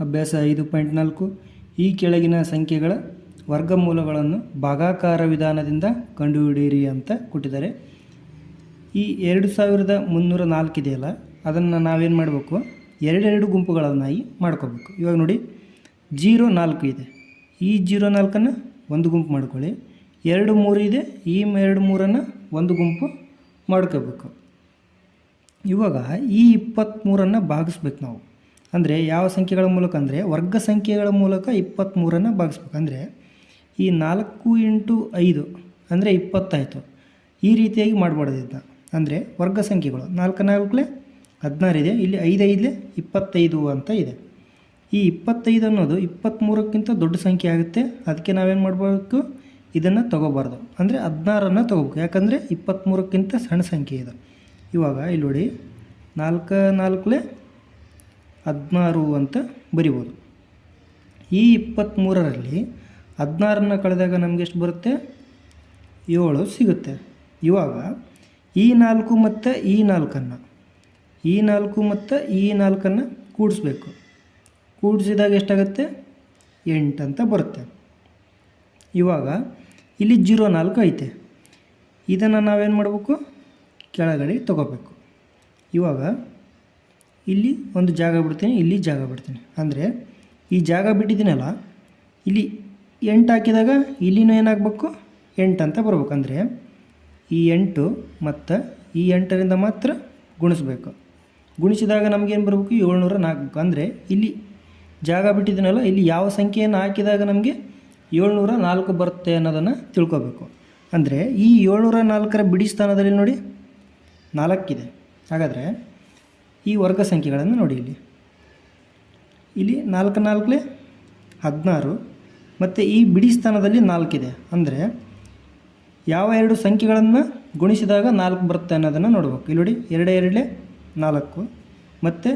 ಅಭ್ಯಾಸ ಐದು ಪಾಯಿಂಟ್ ನಾಲ್ಕು. ಈ ಕೆಳಗಿನ ಸಂಖ್ಯೆಗಳ ವರ್ಗಮೂಲಗಳನ್ನು ಭಾಗಾಕಾರ ವಿಧಾನದಿಂದ ಕಂಡುಹಿಡಿಯಿರಿ ಅಂತ ಕೊಟ್ಟಿದ್ದಾರೆ. ಈ ಎರಡು ಸಾವಿರದ ಮುನ್ನೂರ ನಾಲ್ಕು ಇದೆಯಲ್ಲ, ಅದನ್ನು ನಾವೇನು ಮಾಡಬೇಕು? ಎರಡೆರಡು ಗುಂಪುಗಳನ್ನಾಗಿ ಮಾಡ್ಕೋಬೇಕು. ಇವಾಗ ನೋಡಿ, ಜೀರೋ ನಾಲ್ಕು ಇದೆ. ಈ ಜೀರೋ ನಾಲ್ಕನ್ನು ಒಂದು ಗುಂಪು ಮಾಡ್ಕೊಳ್ಳಿ. ಎರಡು ಮೂರು ಇದೆ, ಈ ಎರಡು ಮೂರನ್ನು ಒಂದು ಗುಂಪು ಮಾಡ್ಕೋಬೇಕು. ಇವಾಗ ಈ ಇಪ್ಪತ್ತ್ಮೂರನ್ನು ಭಾಗಿಸ್ಬೇಕು ನಾವು. ಅಂದರೆ ಯಾವ ಸಂಖ್ಯೆಗಳ ಮೂಲಕ ಅಂದರೆ ವರ್ಗ ಸಂಖ್ಯೆಗಳ ಮೂಲಕ ಇಪ್ಪತ್ತ್ಮೂರನ್ನು ಭಾಗಿಸ್ಬೇಕು. ಅಂದರೆ ಈ ನಾಲ್ಕು ಇಂಟು ಐದು ಅಂದರೆ ಇಪ್ಪತ್ತಾಯಿತು. ಈ ರೀತಿಯಾಗಿ ಮಾಡಬಾರ್ದು ಇದನ್ನ. ಅಂದರೆ ವರ್ಗ ಸಂಖ್ಯೆಗಳು ನಾಲ್ಕು ನಾಲ್ಕಲೆ ಹದಿನಾರು ಇದೆ, ಇಲ್ಲಿ ಐದು ಐದಲೆ ಇಪ್ಪತ್ತೈದು ಅಂತ ಇದೆ. ಈ ಇಪ್ಪತ್ತೈದು ಅನ್ನೋದು ಇಪ್ಪತ್ತ್ಮೂರಕ್ಕಿಂತ ದೊಡ್ಡ ಸಂಖ್ಯೆ ಆಗುತ್ತೆ. ಅದಕ್ಕೆ ನಾವೇನು ಮಾಡಬೇಕು? ಇದನ್ನು ತೊಗೋಬಾರ್ದು. ಅಂದರೆ ಹದಿನಾರನ್ನು ತೊಗೋಬೇಕು. ಯಾಕಂದರೆ ಇಪ್ಪತ್ತ್ಮೂರಕ್ಕಿಂತ ಸಣ್ಣ ಸಂಖ್ಯೆ ಇದು. ಇವಾಗ ಇಲ್ಲಿ ನೋಡಿ ನಾಲ್ಕು ನಾಲ್ಕಲೆ ಹದಿನಾರು ಅಂತ ಬರಿಬೋದು. ಈ ಇಪ್ಪತ್ತ್ಮೂರರಲ್ಲಿ ಹದಿನಾರನ್ನ ಕಳೆದಾಗ ನಮಗೆ ಎಷ್ಟು ಬರುತ್ತೆ? ಏಳು ಸಿಗುತ್ತೆ. ಇವಾಗ ಈ ನಾಲ್ಕು ಮತ್ತು ಈ ನಾಲ್ಕನ್ನು, ಈ ನಾಲ್ಕು ಮತ್ತು ಈ ನಾಲ್ಕನ್ನು ಕೂಡಿಸ್ಬೇಕು. ಕೂಡಿಸಿದಾಗ ಎಷ್ಟಾಗುತ್ತೆ? ಎಂಟು ಅಂತ ಬರುತ್ತೆ. ಇವಾಗ ಇಲ್ಲಿ ಜೀರೋ ನಾಲ್ಕು ಐತೆ. ಇದನ್ನು ನಾವೇನು ಮಾಡಬೇಕು? ಕೆಳಗಡೆ ತಗೋಬೇಕು. ಇವಾಗ ಇಲ್ಲಿ ಒಂದು ಜಾಗ ಬಿಡ್ತೀನಿ, ಇಲ್ಲಿ ಜಾಗ ಬಿಡ್ತೀನಿ. ಅಂದರೆ ಈ ಜಾಗ ಬಿಟ್ಟಿದ್ದೀನಲ್ಲ, ಇಲ್ಲಿ ಎಂಟು ಹಾಕಿದಾಗ ಇಲ್ಲಿನೂ ಏನಾಗಬೇಕು? ಎಂಟು ಅಂತ ಬರ್ಬೇಕು. ಅಂದರೆ ಈ ಎಂಟು ಮತ್ತು ಈ ಎಂಟರಿಂದ ಮಾತ್ರ ಗುಣಿಸ್ಬೇಕು. ಗುಣಿಸಿದಾಗ ನಮಗೇನು ಬರಬೇಕು? ಏಳ್ನೂರ ನಾಲ್ಕು. ಅಂದರೆ ಇಲ್ಲಿ ಜಾಗ ಬಿಟ್ಟಿದ್ದೀನಲ್ಲ, ಇಲ್ಲಿ ಯಾವ ಸಂಖ್ಯೆಯನ್ನು ಹಾಕಿದಾಗ ನಮಗೆ ಏಳ್ನೂರ ನಾಲ್ಕು ಬರುತ್ತೆ ಅನ್ನೋದನ್ನು ತಿಳ್ಕೊಬೇಕು. ಅಂದರೆ ಈ ಏಳ್ನೂರ ನಾಲ್ಕರ ಬಿಡಿ ಸ್ಥಾನದಲ್ಲಿ ನೋಡಿ ನಾಲ್ಕಿದೆ. ಹಾಗಾದರೆ ಈ ವರ್ಗ ಸಂಖ್ಯೆಗಳನ್ನು ನೋಡಿ ಇಲ್ಲಿ. ಇಲ್ಲಿ ನಾಲ್ಕು ನಾಲ್ಕಲೇ ಹದಿನಾರು, ಮತ್ತು ಈ ಬಿಡಿ ಸ್ಥಾನದಲ್ಲಿ ನಾಲ್ಕಿದೆ. ಅಂದರೆ ಯಾವ ಎರಡು ಸಂಖ್ಯೆಗಳನ್ನು ಗುಣಿಸಿದಾಗ ನಾಲ್ಕು ಬರುತ್ತೆ ಅನ್ನೋದನ್ನು ನೋಡ್ಬೇಕು. ಇಲ್ಲಿ ನೋಡಿ, ಎರಡು ಎರಡಲೆ ನಾಲ್ಕು, ಮತ್ತು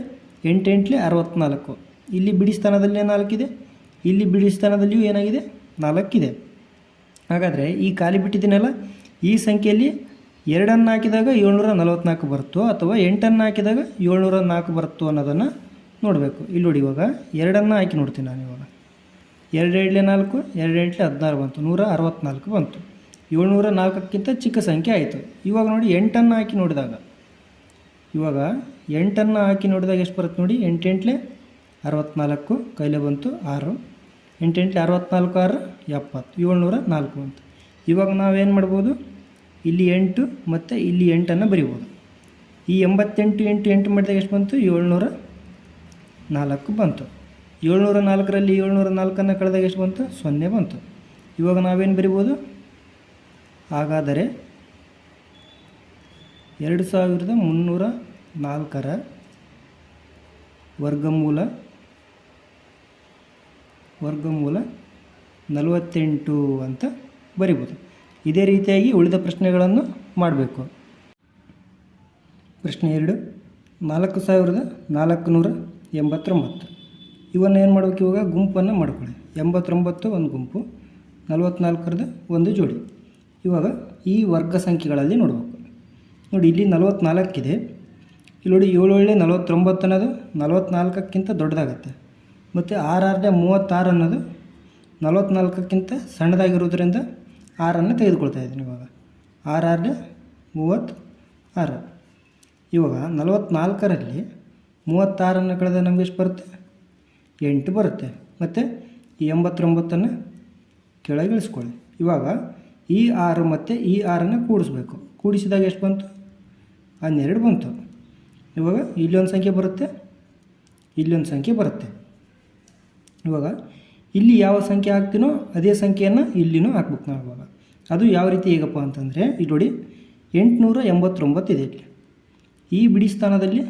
ಎಂಟೆಂಟ್ಲೆ ಅರವತ್ತ್ನಾಲ್ಕು ಇಲ್ಲಿ ಬಿಡಿ ಸ್ಥಾನದಲ್ಲಿ ನಾಲ್ಕಿದೆ, ಇಲ್ಲಿ ಬಿಡಿ ಸ್ಥಾನದಲ್ಲಿಯೂ ಏನಾಗಿದೆ? ನಾಲ್ಕಿದೆ. ಹಾಗಾದರೆ ಈ ಖಾಲಿ ಬಿಟ್ಟಿದ್ದೀನಲ್ಲ ಈ ಸಂಖ್ಯೆಯಲ್ಲಿ ಎರಡನ್ನು ಹಾಕಿದಾಗ ಏಳ್ನೂರ ನಲವತ್ತ್ನಾಲ್ಕು ಬರುತ್ತೋ ಅಥವಾ ಎಂಟನ್ನು ಹಾಕಿದಾಗ ಏಳ್ನೂರ ನಾಲ್ಕು ಬರುತ್ತೋ ಅನ್ನೋದನ್ನು ನೋಡಬೇಕು. ಇಲ್ಲಿ ನೋಡಿ ಇವಾಗ ಎರಡನ್ನು ಹಾಕಿ ನೋಡ್ತೀನಿ ನಾನು ಇವಾಗ. ಎರಡು ಎರಡಲೆ ನಾಲ್ಕು ಎರಡು ಎಂಟ್ಲೆ ಹದಿನಾರು ಬಂತು. ನೂರ ಅರವತ್ತ್ನಾಲ್ಕು ಬಂತು. ಏಳ್ನೂರ ನಾಲ್ಕಕ್ಕಿಂತ ಚಿಕ್ಕ ಸಂಖ್ಯೆ ಆಯಿತು. ಇವಾಗ ನೋಡಿ ಎಂಟನ್ನು ಹಾಕಿ ನೋಡಿದಾಗ. ಇವಾಗ ಎಂಟನ್ನು ಹಾಕಿ ನೋಡಿದಾಗ ಎಷ್ಟು ಬರುತ್ತೆ ನೋಡಿ? ಎಂಟೆಂಟ್ಲೆ ಅರವತ್ತ್ನಾಲ್ಕು ಕೈಲೇ ಬಂತು ಆರು. ಎಂಟೆಂಟ್ಲೆ ಅರವತ್ತ್ನಾಲ್ಕು ಆರು, ಎಪ್ಪತ್ತು. ಏಳ್ನೂರ ನಾಲ್ಕು ಬಂತು. ಇವಾಗ ನಾವೇನು ಮಾಡ್ಬೋದು? ಇಲ್ಲಿ ಎಂಟು ಮತ್ತು ಇಲ್ಲಿ ಎಂಟನ್ನು ಬರಿಬೋದು. ಈ ಎಂಬತ್ತೆಂಟು ಎಂಟು ಎಂಟು ಮಾಡಿದಾಗ ಎಷ್ಟು ಬಂತು? ಏಳ್ನೂರ ನಾಲ್ಕು ಬಂತು. ಏಳ್ನೂರ ನಾಲ್ಕರಲ್ಲಿ ಏಳ್ನೂರ ನಾಲ್ಕನ್ನು ಕಳೆದಾಗ ಎಷ್ಟು ಬಂತು? ಸೊನ್ನೆ ಬಂತು. ಇವಾಗ ನಾವೇನು ಬರಿಬೋದು? ಹಾಗಾದರೆ ಎರಡು ಸಾವಿರದ ಮುನ್ನೂರ ನಾಲ್ಕರ ವರ್ಗಮೂಲ ವರ್ಗಮೂಲ ನಲವತ್ತೆಂಟು ಅಂತ ಬರಿಬೋದು. ಇದೇ ರೀತಿಯಾಗಿ ಉಳಿದ ಪ್ರಶ್ನೆಗಳನ್ನು ಮಾಡಬೇಕು. ಪ್ರಶ್ನೆ ಎರಡು. ನಾಲ್ಕು ಸಾವಿರದ ನಾಲ್ಕುನೂರ ಎಂಬತ್ತೊಂಬತ್ತು. ಇವನ್ನು ಏನು ಮಾಡಬೇಕು ಇವಾಗ? ಗುಂಪನ್ನು ಮಾಡ್ಕೊಳ್ಳಿ. ಎಂಬತ್ತೊಂಬತ್ತು ಒಂದು ಗುಂಪು ನಲವತ್ತ್ನಾಲ್ಕರದ ಒಂದು ಜೋಡಿ. ಇವಾಗ ಈ ವರ್ಗ ಸಂಖ್ಯೆಗಳಲ್ಲಿ ನೋಡಬೇಕು. ನೋಡಿ, ಇಲ್ಲಿ ನಲವತ್ತ್ನಾಲ್ಕಿದೆ ಇಲ್ಲಿ ನೋಡಿ ಏಳು ಒಳ್ಳೆ ನಲವತ್ತೊಂಬತ್ತು ಅನ್ನೋದು ನಲವತ್ತ್ನಾಲ್ಕಕ್ಕಿಂತ ದೊಡ್ಡದಾಗುತ್ತೆ. ಮತ್ತು ಆರು ಆರನೇ ಮೂವತ್ತಾರು ಅನ್ನೋದು ನಲವತ್ತ್ನಾಲ್ಕಕ್ಕಿಂತ ಸಣ್ಣದಾಗಿರೋದ್ರಿಂದ ಆರನ್ನು ತೆಗೆದುಕೊಳ್ತಾ ಇದ್ದೀನಿ ಇವಾಗ. ಆರು ಆರ್ ಮೂವತ್ತು ಆರು ಇವಾಗ ನಲವತ್ತ್ನಾಲ್ಕರಲ್ಲಿ ಮೂವತ್ತಾರನ್ನು ಕಳೆದ ನಮಗೆ ಎಷ್ಟು ಬರುತ್ತೆ? ಎಂಟು ಬರುತ್ತೆ. ಮತ್ತು ಎಂಬತ್ತೊಂಬತ್ತನ್ನು ಕೆಳಗೆ ಇಳಿಸ್ಕೊಳ್ಳಿ ಇವಾಗ ಈ ಆರು ಮತ್ತು ಈ ಆರನ್ನು ಕೂಡಿಸ್ಬೇಕು. ಕೂಡಿಸಿದಾಗ ಎಷ್ಟು ಬಂತು? ಹನ್ನೆರಡು ಬಂತು. ಇವಾಗ ಇಲ್ಲೊಂದು ಸಂಖ್ಯೆ ಬರುತ್ತೆ. ಇಲ್ಲೊಂದು ಸಂಖ್ಯೆ ಬರುತ್ತೆ. ಇವಾಗ ಇಲ್ಲಿ ಯಾವ ಸಂಖ್ಯೆ ಹಾಕ್ತೀನೋ ಅದೇ ಸಂಖ್ಯೆಯನ್ನು ಇಲ್ಲಿನೂ ಹಾಕ್ಬೇಕು ನಾವು ಇವಾಗ. ಅದು ಯಾವ ರೀತಿ ಹೇಗಪ್ಪ ಅಂತಂದರೆ ಇಲ್ಲಿ ನೋಡಿ, ಎಂಟುನೂರ ಎಂಬತ್ತೊಂಬತ್ತು ಇದೆ ಇಲ್ಲಿ. ಈ ಬಿಡಿ ಸ್ಥಾನದಲ್ಲಿ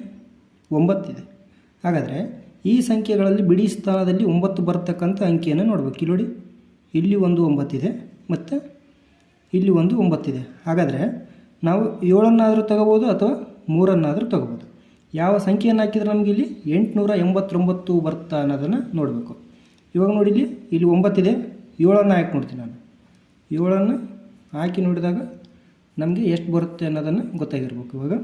ಒಂಬತ್ತಿದೆ ಹಾಗಾದರೆ ಈ ಸಂಖ್ಯೆಗಳಲ್ಲಿ ಬಿಡಿ ಸ್ಥಾನದಲ್ಲಿ ಒಂಬತ್ತು ಬರ್ತಕ್ಕಂಥ ಅಂಕಿಯನ್ನು ನೋಡಬೇಕು. ಇಲ್ಲಿ ನೋಡಿ, ಇಲ್ಲಿ ಒಂದು ಒಂಬತ್ತಿದೆ ಮತ್ತು ಇಲ್ಲಿ ಒಂದು ಒಂಬತ್ತಿದೆ ಹಾಗಾದರೆ ನಾವು ಏಳನ್ನಾದರೂ ತಗೋಬೋದು ಅಥವಾ ಮೂರನ್ನಾದರೂ ತಗೋಬೋದು. ಯಾವ ಸಂಖ್ಯೆಯನ್ನು ಹಾಕಿದ್ರೆ ನಮಗೆ ಇಲ್ಲಿ ಎಂಟುನೂರ ಎಂಬತ್ತೊಂಬತ್ತು ಬರ್ತಾ ಅನ್ನೋದನ್ನು ನೋಡಬೇಕು. ಇವಾಗ ನೋಡಿ ಇಲ್ಲಿ ಇಲ್ಲಿ ಒಂಬತ್ತಿದೆ. ಏಳನ್ನು ಹಾಕಿ ನೋಡ್ತೀನಿ ನಾನು. ಏಳನ್ನು ಹಾಕಿ ನೋಡಿದಾಗ ನಮಗೆ ಎಷ್ಟು ಬರುತ್ತೆ ಅನ್ನೋದನ್ನು ಗೊತ್ತಾಗಿರ್ಬೇಕು ಇವಾಗ.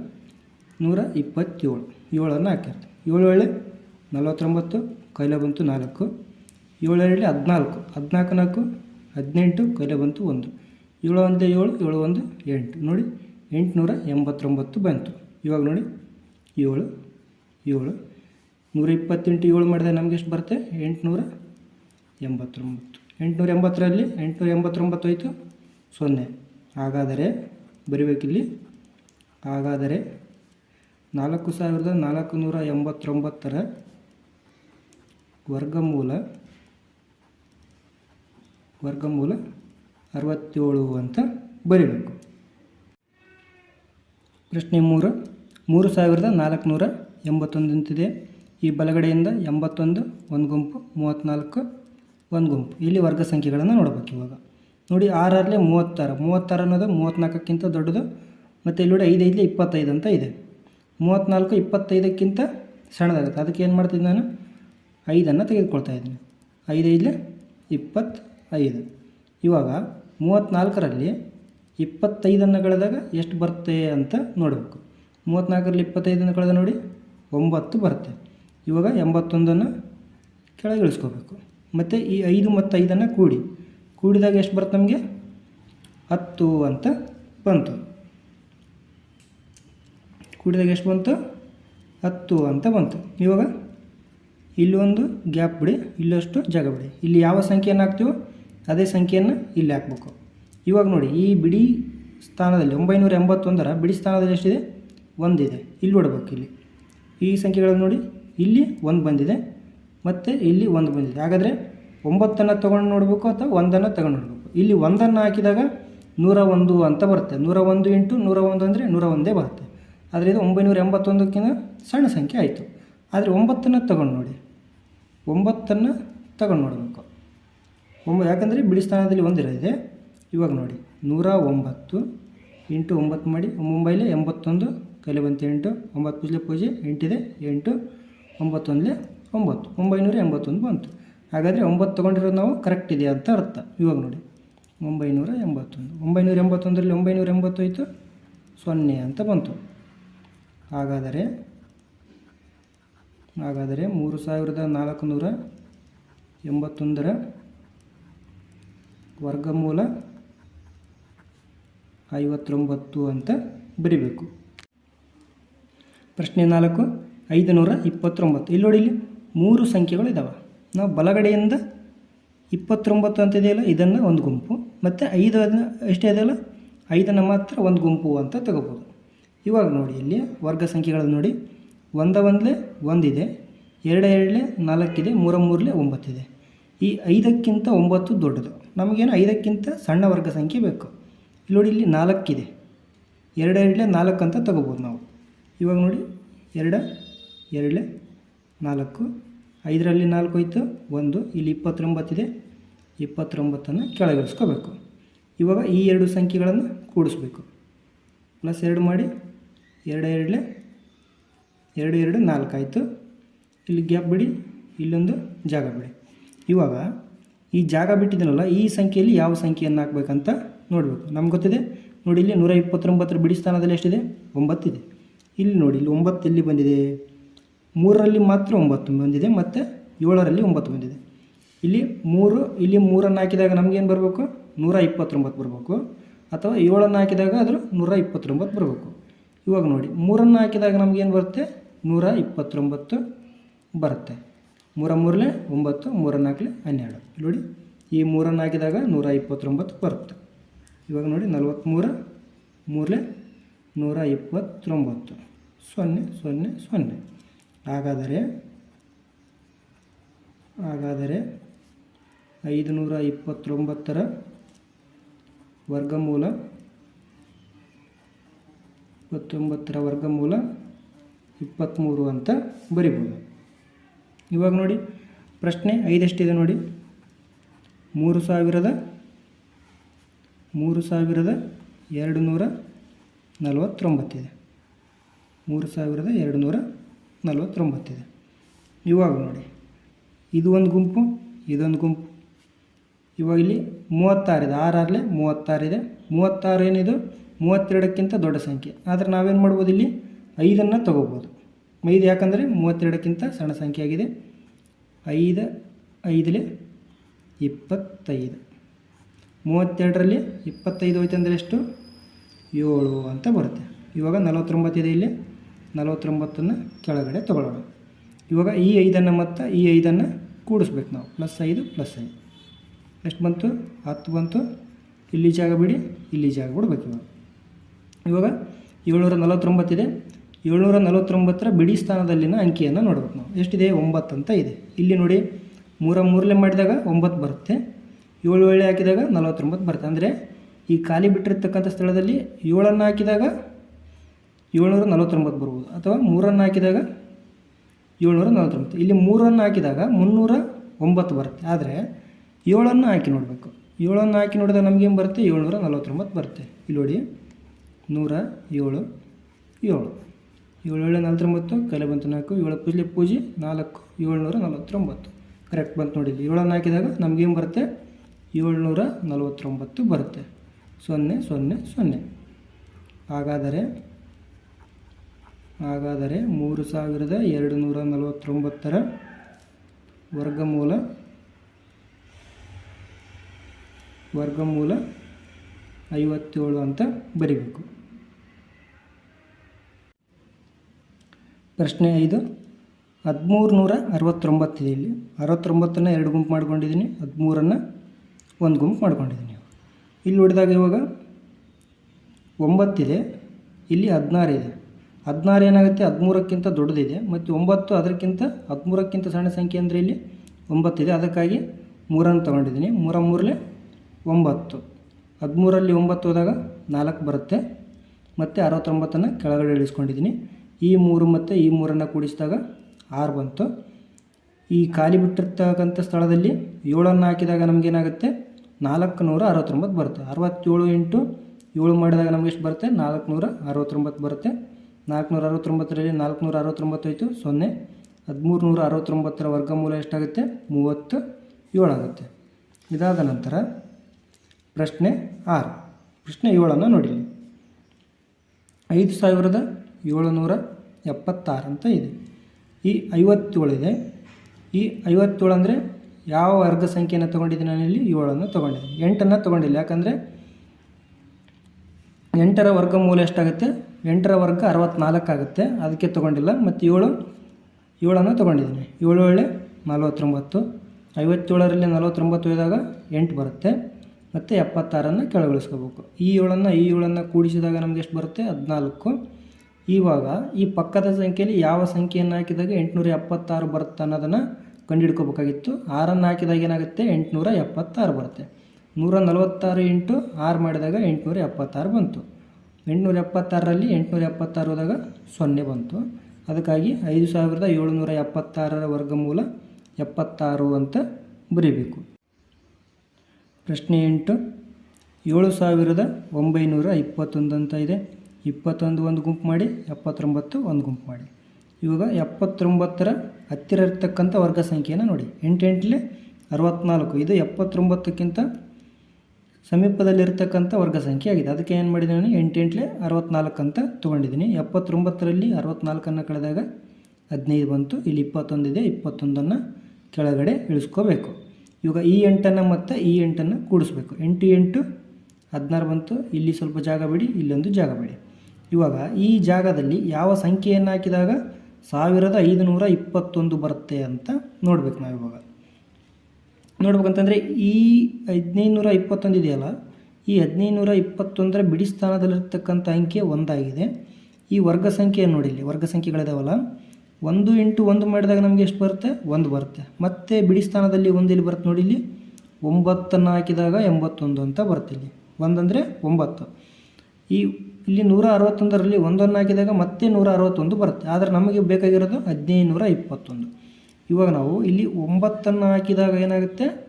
ನೂರ ಇಪ್ಪತ್ತೇಳು. ಏಳನ್ನು ಹಾಕಿರ್ತೀವಿ ಏಳು ಏಳೆ ನಲವತ್ತೊಂಬತ್ತು, ಕೈಲೆ ಬಂತು ನಾಲ್ಕು. ಏಳು ಏಳೆರಡಲಿ ಹದಿನಾಲ್ಕು. ಹದಿನಾಲ್ಕು ನಾಲ್ಕು, ಹದಿನೆಂಟು, ಕೈಲೆ ಬಂತು ಒಂದು. ಏಳು ಒಂದು ಏಳು ಏಳು ಒಂದು ಎಂಟು. ನೋಡಿ, ಎಂಟುನೂರ ಎಂಬತ್ತೊಂಬತ್ತು ಬಂತು. ಇವಾಗ ನೋಡಿ, ಏಳು ಏಳು. ನೂರ ಇಪ್ಪತ್ತೆಂಟು ಏಳು ಮಾಡಿದೆ ನಮಗೆ ಎಷ್ಟು ಬರುತ್ತೆ? ಎಂಟುನೂರ ಎಂಬತ್ತೊಂಬತ್ತು. ಎಂಟುನೂರ ಎಂಬತ್ತರಲ್ಲಿ ಎಂಟುನೂರ ಎಂಬತ್ತೊಂಬತ್ತು ಹೋಯಿತು ಸೊನ್ನೆ. ಹಾಗಾದರೆ ಬರಿಬೇಕಿಲ್ಲಿ? ಹಾಗಾದರೆ ನಾಲ್ಕು ಸಾವಿರದ ನಾಲ್ಕು ನೂರ ಎಂಬತ್ತೊಂಬತ್ತರ ವರ್ಗಮೂಲ ವರ್ಗಮೂಲ ಅರವತ್ತೇಳು ಅಂತ ಬರಿಬೇಕು. ಪ್ರಶ್ನೆ ಮೂರು. ಮೂರು ಸಾವಿರದ ನಾಲ್ಕುನೂರ ಎಂಬತ್ತೊಂದು ಅಂತಿದೆ ಈ ಬಲಗಡೆಯಿಂದ ಎಂಬತ್ತೊಂದು, ಒಂದು ಗುಂಪು, ಮೂವತ್ತ್ನಾಲ್ಕು ಒಂದು ಗುಂಪು. ಇಲ್ಲಿ ವರ್ಗ ಸಂಖ್ಯೆಗಳನ್ನು ನೋಡ್ಬೇಕು ಇವಾಗ. ನೋಡಿ ಆರರಲ್ಲೇ ಮೂವತ್ತಾರು. ಮೂವತ್ತಾರು ಅನ್ನೋದು ಮೂವತ್ತ್ನಾಲ್ಕಕ್ಕಿಂತ ದೊಡ್ಡದು, ಮತ್ತು ಇಲ್ಲಿ ನೋಡಿ ಐದೈದಲೇ ಇಪ್ಪತ್ತೈದು ಅಂತ ಇದೆ. ಮೂವತ್ತ್ನಾಲ್ಕು ಇಪ್ಪತ್ತೈದಕ್ಕಿಂತ ಸಣ್ಣದಾಗುತ್ತೆ. ಅದಕ್ಕೆ ಏನು ಮಾಡ್ತೀನಿ ನಾನು? ಐದನ್ನು ತೆಗೆದುಕೊಳ್ತಾ ಇದ್ದೀನಿ. ಐದೈದಲೇ ಇಪ್ಪತ್ತೈದು. ಇವಾಗ ಮೂವತ್ತ್ನಾಲ್ಕರಲ್ಲಿ ಇಪ್ಪತ್ತೈದನ್ನು ಕಳೆದಾಗ ಎಷ್ಟು ಬರುತ್ತೆ ಅಂತ ನೋಡಬೇಕು. ಮೂವತ್ತ್ನಾಲ್ಕರಲ್ಲಿ ಇಪ್ಪತ್ತೈದನ್ನು ಕಳೆದ ನೋಡಿ ಒಂಬತ್ತು ಬರುತ್ತೆ. ಇವಾಗ ಎಂಬತ್ತೊಂದನ್ನು ಕೆಳಗೆ ಇಳಿಸ್ಕೋಬೇಕು ಮತ್ತು ಈ ಐದು ಮತ್ತು ಐದನ್ನು ಕೂಡಿ. ಕೂಡಿದಾಗ ಎಷ್ಟು ಬರುತ್ತೆ ನಮಗೆ? ಹತ್ತು ಅಂತ ಬಂತು. ಕೂಡಿದಾಗ ಎಷ್ಟು ಬಂತು? ಹತ್ತು ಅಂತ ಬಂತು. ಇವಾಗ ಇಲ್ಲೊಂದು ಗ್ಯಾಪ್ ಬಿಡಿ, ಇಲ್ಲಷ್ಟು ಜಾಗ ಬಿಡಿ. ಇಲ್ಲಿ ಯಾವ ಸಂಖ್ಯೆಯನ್ನು ಹಾಕ್ತೀವೋ ಅದೇ ಸಂಖ್ಯೆಯನ್ನು ಇಲ್ಲಿ ಹಾಕ್ಬೇಕು. ಇವಾಗ ನೋಡಿ, ಈ ಬಿಡಿ ಸ್ಥಾನದಲ್ಲಿ ಒಂಬೈನೂರ ಎಂಬತ್ತೊಂದರ ಬಿಡಿ ಸ್ಥಾನದಲ್ಲಿ ಎಷ್ಟಿದೆ? ಒಂದಿದೆ. ಇಲ್ಲಿ ನೋಡ್ಬೇಕು ಇಲ್ಲಿ. ಈ ಸಂಖ್ಯೆಗಳನ್ನು ನೋಡಿ. ಇಲ್ಲಿ ಒಂದು ಬಂದಿದೆ. ಮತ್ತು ಇಲ್ಲಿ ಒಂದು ಬಂದಿದೆ. ಹಾಗಾದರೆ ಒಂಬತ್ತನ್ನು ತೊಗೊಂಡು ನೋಡಬೇಕು ಅಥವಾ ಒಂದನ್ನು ತಗೊಂಡು ನೋಡಬೇಕು? ಇಲ್ಲಿ ಒಂದನ್ನು ಹಾಕಿದಾಗ ನೂರ ಒಂದು ಅಂತ ಬರುತ್ತೆ. ನೂರ ಒಂದು ಇಂಟು ನೂರ ಒಂದು ಅಂದರೆ ನೂರ ಒಂದೇ ಬರುತ್ತೆ. ಆದರೆ ಇದು ಒಂಬೈನೂರ ಎಂಬತ್ತೊಂದಕ್ಕಿಂತ ಸಣ್ಣ ಸಂಖ್ಯೆ ಆಯಿತು. ಆದರೆ ಒಂಬತ್ತನ್ನು ತಗೊಂಡು ನೋಡಿ. ಒಂಬತ್ತನ್ನು ತಗೊಂಡು ನೋಡಬೇಕು. ಒಂಬ ಯಾಕಂದರೆ ಬಿಡಿ ಸ್ಥಾನದಲ್ಲಿ ಒಂದಿರೋದಿದೆ ಇವಾಗ ನೋಡಿ. ನೂರ ಒಂಬತ್ತು ಇಂಟು ಒಂಬತ್ತು ಮಾಡಿ ಮುಂಬೈಲೆ ಎಂಬತ್ತೊಂದು, ಕೈಲಿ ಬಂತು ಎಂಟು, ಒಂಬತ್ತು ಪೂಜೆ ಪೂಜೆ ಎಂಟಿದೆ ಎಂಟು, ಒಂಬತ್ತೊಂದಲೇ ಒಂಬತ್ತು ಒಂಬೈನೂರ ಎಂಬತ್ತೊಂದು ಬಂತು. ಹಾಗಾದರೆ ಒಂಬತ್ತು ತೊಗೊಂಡಿರೋದು ನಾವು ಕರೆಕ್ಟ್ ಇದೆ ಅಂತ ಅರ್ಥ. ಇವಾಗ ನೋಡಿ ಒಂಬೈನೂರ ಎಂಬತ್ತೊಂದು ಒಂಬೈನೂರ ಎಂಬತ್ತೊಂದರಲ್ಲಿ ಒಂಬೈನೂರ ಎಂಬತ್ತೋಯ್ತು ಸೊನ್ನೆ ಅಂತ ಬಂತು. ಹಾಗಾದರೆ ಹಾಗಾದರೆ ಮೂರು ಸಾವಿರದ ನಾಲ್ಕು ನೂರ ಎಂಬತ್ತೊಂದರ ವರ್ಗಮೂಲ ಐವತ್ತೊಂಬತ್ತು ಅಂತ ಬರಿಬೇಕು. ಪ್ರಶ್ನೆ ನಾಲ್ಕು ಐದು ನೂರ ಇಪ್ಪತ್ತೊಂಬತ್ತು. ಇಲ್ಲಿ ನೋಡಿ ಇಲ್ಲಿ. ಮೂರು ಸಂಖ್ಯೆಗಳು ಇದ್ದಾವೆ ನಾವು ಬಲಗಡೆಯಿಂದ ಇಪ್ಪತ್ತೊಂಬತ್ತು ಅಂತ ಇದೆಯಲ್ಲ, ಇದನ್ನು ಒಂದು ಗುಂಪು. ಮತ್ತು ಐದು ಅದನ್ನ ಎಷ್ಟೇ ಇದೆಯಲ್ಲ, ಐದನ್ನು ಮಾತ್ರ ಒಂದು ಗುಂಪು ಅಂತ ತಗೋಬೋದು. ಇವಾಗ ನೋಡಿ, ಇಲ್ಲಿ ವರ್ಗ ಸಂಖ್ಯೆಗಳನ್ನು ನೋಡಿ. ಒಂದ ಒಂದಲೇ ಒಂದಿದೆ ಎರಡು ಎರಡಲೇ ನಾಲ್ಕಿದೆ ಮೂರ ಮೂರಲೇ ಒಂಬತ್ತಿದೆ ಈ ಐದಕ್ಕಿಂತ ಒಂಬತ್ತು ದೊಡ್ಡದು. ನಮಗೇನು ಐದಕ್ಕಿಂತ ಸಣ್ಣ ವರ್ಗ ಸಂಖ್ಯೆ ಬೇಕು? ಇಲ್ಲಿ ನೋಡಿ, ಇಲ್ಲಿ ನಾಲ್ಕಿದೆ ಎರಡು ಎರಡಲೇ ನಾಲ್ಕು ಅಂತ ತಗೋಬೋದು ನಾವು. ಇವಾಗ ನೋಡಿ, ಎರಡ, ಎರಡಲೇ ನಾಲ್ಕು. ಐದರಲ್ಲಿ ನಾಲ್ಕು ಹೋಯ್ತು. ಒಂದು, ಇಲ್ಲಿ ಇಪ್ಪತ್ತೊಂಬತ್ತಿದೆ ಇಪ್ಪತ್ತೊಂಬತ್ತನ್ನು ಕೆಳಗಿಳಿಸ್ಕೋಬೇಕು. ಇವಾಗ ಈ ಎರಡು ಸಂಖ್ಯೆಗಳನ್ನು ಕೂಡಿಸ್ಬೇಕು. ಪ್ಲಸ್ ಎರಡು ಮಾಡಿ. ಎರಡು, ಎರಡಲೇ. ಎರಡು ಎರಡು, ನಾಲ್ಕು ಆಯಿತು. ಇಲ್ಲಿ ಗ್ಯಾಪ್ ಬಿಡಿ. ಇಲ್ಲೊಂದು ಜಾಗ ಬಿಡಿ. ಇವಾಗ ಈ ಜಾಗ ಬಿಟ್ಟಿದ್ದೀನಲ್ಲ, ಈ ಸಂಖ್ಯೆಯಲ್ಲಿ ಯಾವ ಸಂಖ್ಯೆಯನ್ನು ಹಾಕ್ಬೇಕಂತ ನೋಡಬೇಕು. ನಮ್ಗೆ ಗೊತ್ತಿದೆ. ನೋಡಿ, ಇಲ್ಲಿ ನೂರ ಇಪ್ಪತ್ತೊಂಬತ್ತರ ಬಿಡಿ ಸ್ಥಾನದಲ್ಲಿ ಎಷ್ಟಿದೆ? ಒಂಬತ್ತಿದೆ. ಇಲ್ಲಿ ನೋಡಿ, ಇಲ್ಲಿ ಒಂಬತ್ತು ಎಲ್ಲಿ ಬಂದಿದೆ? ಮೂರರಲ್ಲಿ ಮಾತ್ರ ಒಂಬತ್ತು ಬಂದಿದೆ, ಮತ್ತು ಏಳರಲ್ಲಿ ಒಂಬತ್ತು ಬಂದಿದೆ. ಇಲ್ಲಿ ಮೂರು, ಇಲ್ಲಿ ಮೂರನ್ನು ಹಾಕಿದಾಗ ನಮಗೇನು ಬರಬೇಕು? ನೂರ ಇಪ್ಪತ್ತೊಂಬತ್ತು ಬರಬೇಕು. ಅಥವಾ ಏಳನ್ನು ಹಾಕಿದಾಗ ಅದ್ರ ನೂರ ಇಪ್ಪತ್ತೊಂಬತ್ತು ಬರಬೇಕು. ಇವಾಗ ನೋಡಿ, ಮೂರನ್ನು ಹಾಕಿದಾಗ ನಮಗೇನು ಬರುತ್ತೆ? ನೂರ ಇಪ್ಪತ್ತೊಂಬತ್ತು ಬರುತ್ತೆ. ಮೂರ ಮೂರಲೆ ಒಂಬತ್ತು, ಮೂರನ್ನು ಹನ್ನೆರಡು. ನೋಡಿ, ಈ ಮೂರನ್ನು ಹಾಕಿದಾಗ ನೂರ ಇಪ್ಪತ್ತೊಂಬತ್ತು ಬರುತ್ತೆ. ಇವಾಗ ನೋಡಿ ನಲ್ವತ್ತ್ಮೂರ ಮೂರಲೆ ನೂರ ಇಪ್ಪತ್ತೊಂಬತ್ತು. ಸೊನ್ನೆ ಸೊನ್ನೆ ಸೊನ್ನೆ. ಹಾಗಾದರೆ ಹಾಗಾದರೆ ಐದು ನೂರ ಇಪ್ಪತ್ತೊಂಬತ್ತರ ವರ್ಗಮೂಲ ಇಪ್ಪತ್ತೊಂಬತ್ತರ ವರ್ಗಮೂಲ ಇಪ್ಪತ್ತ್ಮೂರು ಅಂತ ಬರಿಬೋದು. ಇವಾಗ ನೋಡಿ, ಪ್ರಶ್ನೆ ಐದೆಷ್ಟಿದೆ ನೋಡಿ. ಮೂರು ಸಾವಿರದ ಮೂರು ಸಾವಿರದ ಎರಡು ನೂರ ನಲವತ್ತೊಂಬತ್ತಿದೆ. ಮೂರು ಸಾವಿರದ ಎರಡು ನೂರ ನಲವತ್ತೊಂಬತ್ತಿದೆ ಇವಾಗ ನೋಡಿ. ಇದು ಒಂದು ಗುಂಪು, ಇದೊಂದು ಗುಂಪು. ಇವಾಗ ಇಲ್ಲಿ ಮೂವತ್ತಾರಿದೆ ಆರಾರಲೆ ಮೂವತ್ತಾರಿದೆ ಮೂವತ್ತಾರು ಏನಿದು? ಮೂವತ್ತೆರಡಕ್ಕಿಂತ ದೊಡ್ಡ ಸಂಖ್ಯೆ. ಆದರೆ ನಾವೇನು ಮಾಡ್ಬೋದು ಇಲ್ಲಿ? ಐದನ್ನು ತೊಗೋಬೋದು. ಐದು ಯಾಕಂದರೆ ಮೂವತ್ತೆರಡಕ್ಕಿಂತ ಸಣ್ಣ ಸಂಖ್ಯೆ ಆಗಿದೆ. ಐದು, ಐದಲೇ ಇಪ್ಪತ್ತೈದು. ಮೂವತ್ತೆರಡರಲ್ಲಿ ಇಪ್ಪತ್ತೈದು ಹೋಯ್ತು ಅಂದರೆ ಎಷ್ಟು? ಏಳು ಅಂತ ಬರುತ್ತೆ. ಇವಾಗ ನಲವತ್ತೊಂಬತ್ತಿದೆ ಇಲ್ಲಿ. ನಲವತ್ತೊಂಬತ್ತನ್ನು ಕೆಳಗಡೆ ತಗೊಳ್ಳೋಣ. ಇವಾಗ ಈ ಐದನ್ನು ಮತ್ತು ಈ ಐದನ್ನು ಕೂಡಿಸ್ಬೇಕು ನಾವು. ಪ್ಲಸ್ ಐದು ಪ್ಲಸ್ ಐದು. ಎಷ್ಟು ಬಂತು, ಹತ್ತು ಬಂತು. ಇಲ್ಲಿ ಜಾಗ ಬಿಡಿ, ಇಲ್ಲಿ ಜಾಗ ಬಿಡಬೇಕು ಇವಾಗ. ಇವಾಗ ಏಳ್ನೂರ ನಲವತ್ತೊಂಬತ್ತಿದೆ. ಏಳ್ನೂರ ನಲವತ್ತೊಂಬತ್ತರ ಬಿಡಿ ಸ್ಥಾನದಲ್ಲಿನ ಅಂಕಿಯನ್ನು ನೋಡ್ಬೇಕು ನಾವು. ಎಷ್ಟಿದೆ? ಒಂಬತ್ತು ಅಂತ ಇದೆ. ಇಲ್ಲಿ ನೋಡಿ, ಮೂರ ಮೂರಲೆ ಮಾಡಿದಾಗ ಒಂಬತ್ತು ಬರುತ್ತೆ. ಏಳು ಏಳೆ ಹಾಕಿದಾಗ ನಲವತ್ತೊಂಬತ್ತು ಬರುತ್ತೆ. ಅಂದರೆ ಈ ಖಾಲಿ ಬಿಟ್ಟಿರ್ತಕ್ಕಂಥ ಸ್ಥಳದಲ್ಲಿ ಏಳನ್ನು ಹಾಕಿದಾಗ ಏಳ್ನೂರ ನಲವತ್ತೊಂಬತ್ತು ಬರ್ಬೋದು. ಅಥವಾ ಮೂರನ್ನು ಹಾಕಿದಾಗ ಏಳ್ನೂರ ನಲವತ್ತೊಂಬತ್ತು. ಇಲ್ಲಿ ಮೂರನ್ನು ಹಾಕಿದಾಗ ಮುನ್ನೂರ ಒಂಬತ್ತು ಬರುತ್ತೆ. ಆದರೆ ಏಳನ್ನು ಹಾಕಿ ನೋಡಬೇಕು. ಏಳನ್ನು ಹಾಕಿ ನೋಡಿದಾಗ ನಮಗೇನು ಬರುತ್ತೆ? ಏಳ್ನೂರ ನಲವತ್ತೊಂಬತ್ತು ಬರುತ್ತೆ. ಇಲ್ಲಿ ನೋಡಿ, ನೂರ ಏಳು ಏಳು. ಏಳು ಏಳು, ನಲವತ್ತೊಂಬತ್ತು, ಕಲೆ ಬಂತು ನಾಲ್ಕು, ಏಳು ಪೂಜೆ ಪೂಜೆ, ನಾಲ್ಕು, ಏಳ್ನೂರ ನಲವತ್ತೊಂಬತ್ತು. ಕರೆಕ್ಟ್ ಬಂತು ನೋಡಿ ಏಳನ್ನು ಹಾಕಿದಾಗ ನಮಗೇನು ಬರುತ್ತೆ? ಏಳ್ನೂರ ನಲವತ್ತೊಂಬತ್ತು ಬರುತ್ತೆ. ಸೊನ್ನೆ ಸೊನ್ನೆ ಸೊನ್ನೆ. ಹಾಗಾದರೆ ಹಾಗಾದರೆ ಮೂರು ಸಾವಿರದ ಎರಡು ನೂರ ನಲವತ್ತೊಂಬತ್ತರ ವರ್ಗಮೂಲ ವರ್ಗಮೂಲ ಐವತ್ತೇಳು ಅಂತ ಬರಿಬೇಕು. ಪ್ರಶ್ನೆ ಐದು. ಹದಿಮೂರು ನೂರ ಅರವತ್ತೊಂಬತ್ತಿದೆ ಇಲ್ಲಿ. ಅರವತ್ತೊಂಬತ್ತನ್ನು ಎರಡು ಗುಂಪು ಮಾಡ್ಕೊಂಡಿದ್ದೀನಿ. ಹದಿಮೂರನ್ನು ಒಂದು ಗುಂಪು ಮಾಡ್ಕೊಂಡಿದ್ದೀನಿ. ಇಲ್ಲಿ ನೋಡಿದಾಗ ಇವಾಗ ಒಂಬತ್ತಿದೆ, ಇಲ್ಲಿ ಹದಿನಾರು ಇದೆ. ಹದಿನಾರು ಏನಾಗುತ್ತೆ? ಹದಿಮೂರಕ್ಕಿಂತ ದೊಡ್ಡದಿದೆ. ಮತ್ತು ಒಂಬತ್ತು ಅದಕ್ಕಿಂತ ಹದಿಮೂರಕ್ಕಿಂತ ಸಣ್ಣ ಸಂಖ್ಯೆ ಅಂದರೆ ಇಲ್ಲಿ ಒಂಬತ್ತಿದೆ. ಅದಕ್ಕಾಗಿ ಮೂರನ್ನು ತೊಗೊಂಡಿದ್ದೀನಿ. ಮೂರ ಮೂರಲೆ ಒಂಬತ್ತು. ಹದಿಮೂರಲ್ಲಿ ಒಂಬತ್ತು ಹೋದಾಗ ನಾಲ್ಕು ಬರುತ್ತೆ. ಮತ್ತು ಅರವತ್ತೊಂಬತ್ತನ್ನು ಕೆಳಗಡೆ ಇಳಿಸ್ಕೊಂಡಿದ್ದೀನಿ. ಈ ಮೂರು ಮತ್ತು ಈ ಮೂರನ್ನು ಕೂಡಿಸಿದಾಗ ಆರು ಬಂತು. ಈ ಖಾಲಿ ಬಿಟ್ಟಿರ್ತಕ್ಕಂಥ ಸ್ಥಳದಲ್ಲಿ ಏಳನ್ನು ಹಾಕಿದಾಗ ನಮಗೇನಾಗುತ್ತೆ? ನಾಲ್ಕು ನೂರ ಅರವತ್ತೊಂಬತ್ತು ಬರುತ್ತೆ. ಅರವತ್ತೇಳು ಇಂಟು ಏಳು ಮಾಡಿದಾಗ ನಮಗೆ ಎಷ್ಟು ಬರುತ್ತೆ? ನಾಲ್ಕುನೂರ ಅರವತ್ತೊಂಬತ್ತು ಬರುತ್ತೆ. ನಾಲ್ಕುನೂರ ಅರವತ್ತೊಂಬತ್ತರಲ್ಲಿ ನಾಲ್ಕುನೂರ ಅರವತ್ತೊಂಬತ್ತೈತು ಸೊನ್ನೆ ಹದಿಮೂರು ನೂರ ಅರವತ್ತೊಂಬತ್ತರ ವರ್ಗಮೂಲ ಎಷ್ಟಾಗುತ್ತೆ? ಮೂವತ್ತು ಏಳಾಗುತ್ತೆ. ಇದಾದ ನಂತರ ಪ್ರಶ್ನೆ ಆರು. ಪ್ರಶ್ನೆ ಏಳನ್ನು ನೋಡಿ ಐದು ಸಾವಿರದ ಏಳುನೂರ ಎಪ್ಪತ್ತಾರು ಅಂತ ಇದೆ. ಈ ಐವತ್ತೇಳಿದೆ ಈ ಐವತ್ತೇಳು ಅಂದರೆ ಯಾವ ವರ್ಗ ಸಂಖ್ಯೆಯನ್ನು ತೊಗೊಂಡಿದ್ದೀನಿ ನಾನಿಲ್ಲಿ ಏಳನ್ನು ತೊಗೊಂಡಿದ್ದೀನಿ. ಎಂಟನ್ನು ತೊಗೊಂಡಿಲ್ಲ. ಯಾಕಂದರೆ ಎಂಟರ ವರ್ಗಮೂಲ ಎಷ್ಟಾಗುತ್ತೆ? ಎಂಟರ ವರ್ಗ ಅರವತ್ತ್ನಾಲ್ಕು ಆಗುತ್ತೆ. ಅದಕ್ಕೆ ತೊಗೊಂಡಿಲ್ಲ. ಮತ್ತು ಏಳು, ಏಳನ್ನು ತೊಗೊಂಡಿದ್ದೀನಿ. ಏಳು ಏಳು ನಲವತ್ತೊಂಬತ್ತು. ಐವತ್ತೇಳರಲ್ಲಿ ನಲವತ್ತೊಂಬತ್ತು ಹೋದಾಗ ಎಂಟು ಬರುತ್ತೆ. ಮತ್ತು ಎಪ್ಪತ್ತಾರನ್ನು ಕೆಳಗಿಳಿಸ್ಕೋಬೇಕು. ಈ ಏಳನ್ನು ಈ ಏಳನ್ನು ಕೂಡಿಸಿದಾಗ ನಮ್ಗೆ ಎಷ್ಟು ಬರುತ್ತೆ? ಹದಿನಾಲ್ಕು. ಇವಾಗ ಈ ಪಕ್ಕದ ಸಂಖ್ಯೆಯಲ್ಲಿ ಯಾವ ಸಂಖ್ಯೆಯನ್ನು ಹಾಕಿದಾಗ ಎಂಟುನೂರ ಎಪ್ಪತ್ತಾರು ಬರುತ್ತೆ ಅನ್ನೋದನ್ನು ಕಂಡುಹಿಡ್ಕೋಬೇಕಾಗಿತ್ತು. ಆರನ್ನು ಹಾಕಿದಾಗ ಏನಾಗುತ್ತೆ? ಎಂಟುನೂರ ಎಪ್ಪತ್ತಾರು ಬರುತ್ತೆ. ನೂರ ನಲವತ್ತಾರು ಇಂಟು ಆರು ಮಾಡಿದಾಗ ಎಂಟುನೂರ ಎಪ್ಪತ್ತಾರು ಬಂತು. ಎಂಟುನೂರ ಎಪ್ಪತ್ತಾರರಲ್ಲಿ ಎಂಟುನೂರ ಎಪ್ಪತ್ತಾರು ಹೋದಾಗ ಸೊನ್ನೆ ಬಂತು. ಅದಕ್ಕಾಗಿ ಐದು ಸಾವಿರದ ಏಳುನೂರ ಎಪ್ಪತ್ತಾರರ ವರ್ಗಮೂಲ ಎಪ್ಪತ್ತಾರು ಅಂತ ಬರೀಬೇಕು. ಪ್ರಶ್ನೆ ಎಂಟು ಏಳು ಸಾವಿರದ ಒಂಬೈನೂರ ಇಪ್ಪತ್ತೊಂದು ಅಂತ ಇದೆ. ಇಪ್ಪತ್ತೊಂದು ಒಂದು ಗುಂಪು ಮಾಡಿ, ಎಪ್ಪತ್ತೊಂಬತ್ತು ಒಂದು ಗುಂಪು ಮಾಡಿ. ಇವಾಗ ಎಪ್ಪತ್ತೊಂಬತ್ತರ ಹತ್ತಿರ ಇರ್ತಕ್ಕಂಥ ವರ್ಗ ಸಂಖ್ಯೆಯನ್ನು ನೋಡಿ. ಎಂಟೆಂಟ್ಲೆ ಅರವತ್ತ್ನಾಲ್ಕು ಇದು ಎಪ್ಪತ್ತೊಂಬತ್ತಕ್ಕಿಂತ ಸಮೀಪದಲ್ಲಿರ್ತಕ್ಕಂಥ ವರ್ಗ ಸಂಖ್ಯೆ ಆಗಿದೆ. ಅದಕ್ಕೆ ಏನು ಮಾಡಿದೆ ನಾನು? ಎಂಟೆಂಟ್ಲೆ ಅರವತ್ನಾಲ್ಕು ಅಂತ ತೊಗೊಂಡಿದ್ದೀನಿ ಎಪ್ಪತ್ತೊಂಬತ್ತರಲ್ಲಿ ಅರವತ್ತ್ನಾಲ್ಕನ್ನು ಕಳೆದಾಗ ಹದಿನೈದು ಬಂತು. ಇಲ್ಲಿ ಇಪ್ಪತ್ತೊಂದಿದೆ ಇಪ್ಪತ್ತೊಂದನ್ನು ಕೆಳಗಡೆ ಇಳಿಸ್ಕೋಬೇಕು. ಇವಾಗ ಈ ಎಂಟನ್ನು ಮತ್ತು ಈ ಎಂಟನ್ನು ಕೂಡಿಸ್ಬೇಕು. ಎಂಟು ಎಂಟು, ಹದಿನಾರು ಬಂತು. ಇಲ್ಲಿ ಸ್ವಲ್ಪ ಜಾಗ ಬಿಡಿ, ಇಲ್ಲೊಂದು ಜಾಗ ಬಿಡಿ. ಇವಾಗ ಈ ಜಾಗದಲ್ಲಿ ಯಾವ ಸಂಖ್ಯೆಯನ್ನು ಹಾಕಿದಾಗ ಸಾವಿರದ ಐದುನೂರ ಇಪ್ಪತ್ತೊಂದು ಬರುತ್ತೆ ಅಂತ ನೋಡ್ಬೇಕು ನಾವು ಇವಾಗ ನೋಡ್ಬೇಕಂತಂದರೆ ಈ ಹದಿನೈದುನೂರ ಇಪ್ಪತ್ತೊಂದು ಇದೆಯಲ್ಲ, ಈ ಹದಿನೈದುನೂರ ಇಪ್ಪತ್ತೊಂದರ ಬಿಡಿ ಸ್ಥಾನದಲ್ಲಿರ್ತಕ್ಕಂಥ ಅಂಕೆ ಒಂದಾಗಿದೆ. ಈ ವರ್ಗ ಸಂಖ್ಯೆ ನೋಡಿ ಇಲ್ಲಿ? ವರ್ಗ ಸಂಖ್ಯೆಗಳಿದಾವಲ್ಲ? ಒಂದು ಇಂಟು ಒಂದು ಮಾಡಿದಾಗ ನಮಗೆ ಎಷ್ಟು ಬರುತ್ತೆ? ಒಂದು ಬರುತ್ತೆ. ಮತ್ತೆ ಬಿಡಿ ಸ್ಥಾನದಲ್ಲಿ ಒಂದು ಇಲ್ಲಿ ಬರುತ್ತೆ ನೋಡಿ ಇಲ್ಲಿ? ಒಂಬತ್ತನ್ನು ಹಾಕಿದಾಗ ಎಂಬತ್ತೊಂದು ಅಂತ ಬರುತ್ತೆ ಇಲ್ಲಿ. ಒಂದಂದರೆ ಒಂಬತ್ತು. ಈ ಇಲ್ಲಿ ನೂರ ಅರವತ್ತೊಂದರಲ್ಲಿ ಒಂದನ್ನು ಹಾಕಿದಾಗ ಮತ್ತೆ ನೂರ ಅರವತ್ತೊಂದು ಬರುತ್ತೆ. ಆದರೆ ನಮಗೆ ಬೇಕಾಗಿರೋದು ಹದಿನೈದು ನೂರ ಇಪ್ಪತ್ತೊಂದು ಇವಾಗ ನಾವು ಇಲ್ಲಿ ಒಂಬತ್ತನ್ನು ಹಾಕಿದಾಗ ಏನಾಗುತ್ತೆ?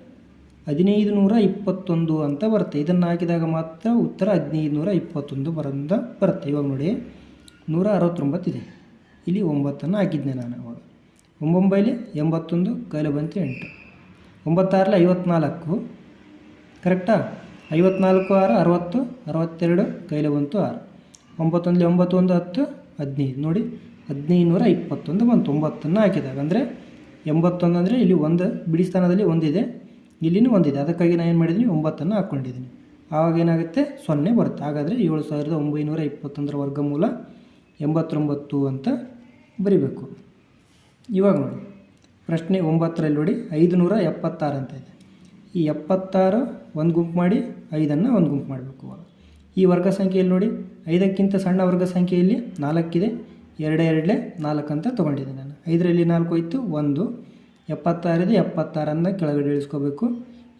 ಹದಿನೈದು ನೂರ ಇಪ್ಪತ್ತೊಂದು ಅಂತ ಬರುತ್ತೆ. ಇದನ್ನು ಹಾಕಿದಾಗ ಮಾತ್ರ ಉತ್ತರ ಹದಿನೈದು ನೂರ ಇಪ್ಪತ್ತೊಂದು ಬರಂದ ಬರುತ್ತೆ. ಇವಾಗ ನೋಡಿ ನೂರ ಅರವತ್ತೊಂಬತ್ತಿದೆ ಇಲ್ಲಿ ಒಂಬತ್ತನ್ನು ಹಾಕಿದ್ದೆ ನಾನು ಅವಾಗ ಒಂಬೊಂಬೈಲಿ ಎಂಬತ್ತೊಂದು, ಕೈಲಿ ಬಂತು ಎಂಟು. ಒಂಬತ್ತಾರಲ್ಲಿ ಐವತ್ನಾಲ್ಕು. ಕರೆಕ್ಟಾ? ಐವತ್ನಾಲ್ಕು ಆರು, ಅರವತ್ತು, ಅರವತ್ತೆರಡು, ಕೈಲು ಬಂತು ಆರು. ಒಂಬತ್ತೊಂದು ಒಂಬತ್ತೊಂದು ಹತ್ತು, ಹದಿನೈದು. ನೋಡಿ, ಹದಿನೈದು ನೂರ ಇಪ್ಪತ್ತೊಂದು ಬಂತು. ಒಂಬತ್ತನ್ನು ಹಾಕಿದಾಗ. ಅಂದರೆ ಎಂಬತ್ತೊಂದು ಅಂದರೆ ಇಲ್ಲಿ ಒಂದು ಬಿಡಿ ಸ್ಥಾನದಲ್ಲಿ ಒಂದಿದೆ, ಇಲ್ಲಿನೂ ಒಂದಿದೆ. ಅದಕ್ಕಾಗಿ ನಾನು ಏನು ಮಾಡಿದ್ದೀನಿ, ಒಂಬತ್ತನ್ನು ಹಾಕ್ಕೊಂಡಿದ್ದೀನಿ ಆವಾಗ ಏನಾಗುತ್ತೆ? ಸೊನ್ನೆ ಬರುತ್ತೆ. ಹಾಗಾದರೆ ಏಳು ಸಾವಿರದ ಒಂಬೈನೂರ ಇಪ್ಪತ್ತೊಂದರ ವರ್ಗಮೂಲ ಎಂಬತ್ತೊಂಬತ್ತು ಅಂತ ಬರಿಬೇಕು. ಇವಾಗ ನೋಡಿ. ಪ್ರಶ್ನೆ ಒಂಬತ್ತರಲ್ಲಿ ನೋಡಿ. ಐದುನೂರ ಎಪ್ಪತ್ತಾರು ಅಂತ ಇದೆ. ಈ ಎಪ್ಪತ್ತಾರು ಒಂದು ಗುಂಪು ಮಾಡಿ, ಐದನ್ನು ಒಂದು ಗುಂಪು ಮಾಡಬೇಕು ಈ ವರ್ಗ ಸಂಖ್ಯೆಯಲ್ಲಿ ನೋಡಿ? ಐದಕ್ಕಿಂತ ಸಣ್ಣ ವರ್ಗ ಸಂಖ್ಯೆಯಲ್ಲಿ ನಾಲ್ಕಿದೆ. ಎರಡೇ ಎರಡೇ ನಾಲ್ಕು ಅಂತ ತೊಗೊಂಡಿದ್ದೆ ನಾನು. ಐದರಲ್ಲಿ ನಾಲ್ಕು ಹೋಯ್ತು, ಒಂದು. ಎಪ್ಪತ್ತಾರಿದೆ ಎಪ್ಪತ್ತಾರನ್ನು ಕೆಳಗಡೆ ಇಳಿಸ್ಕೋಬೇಕು.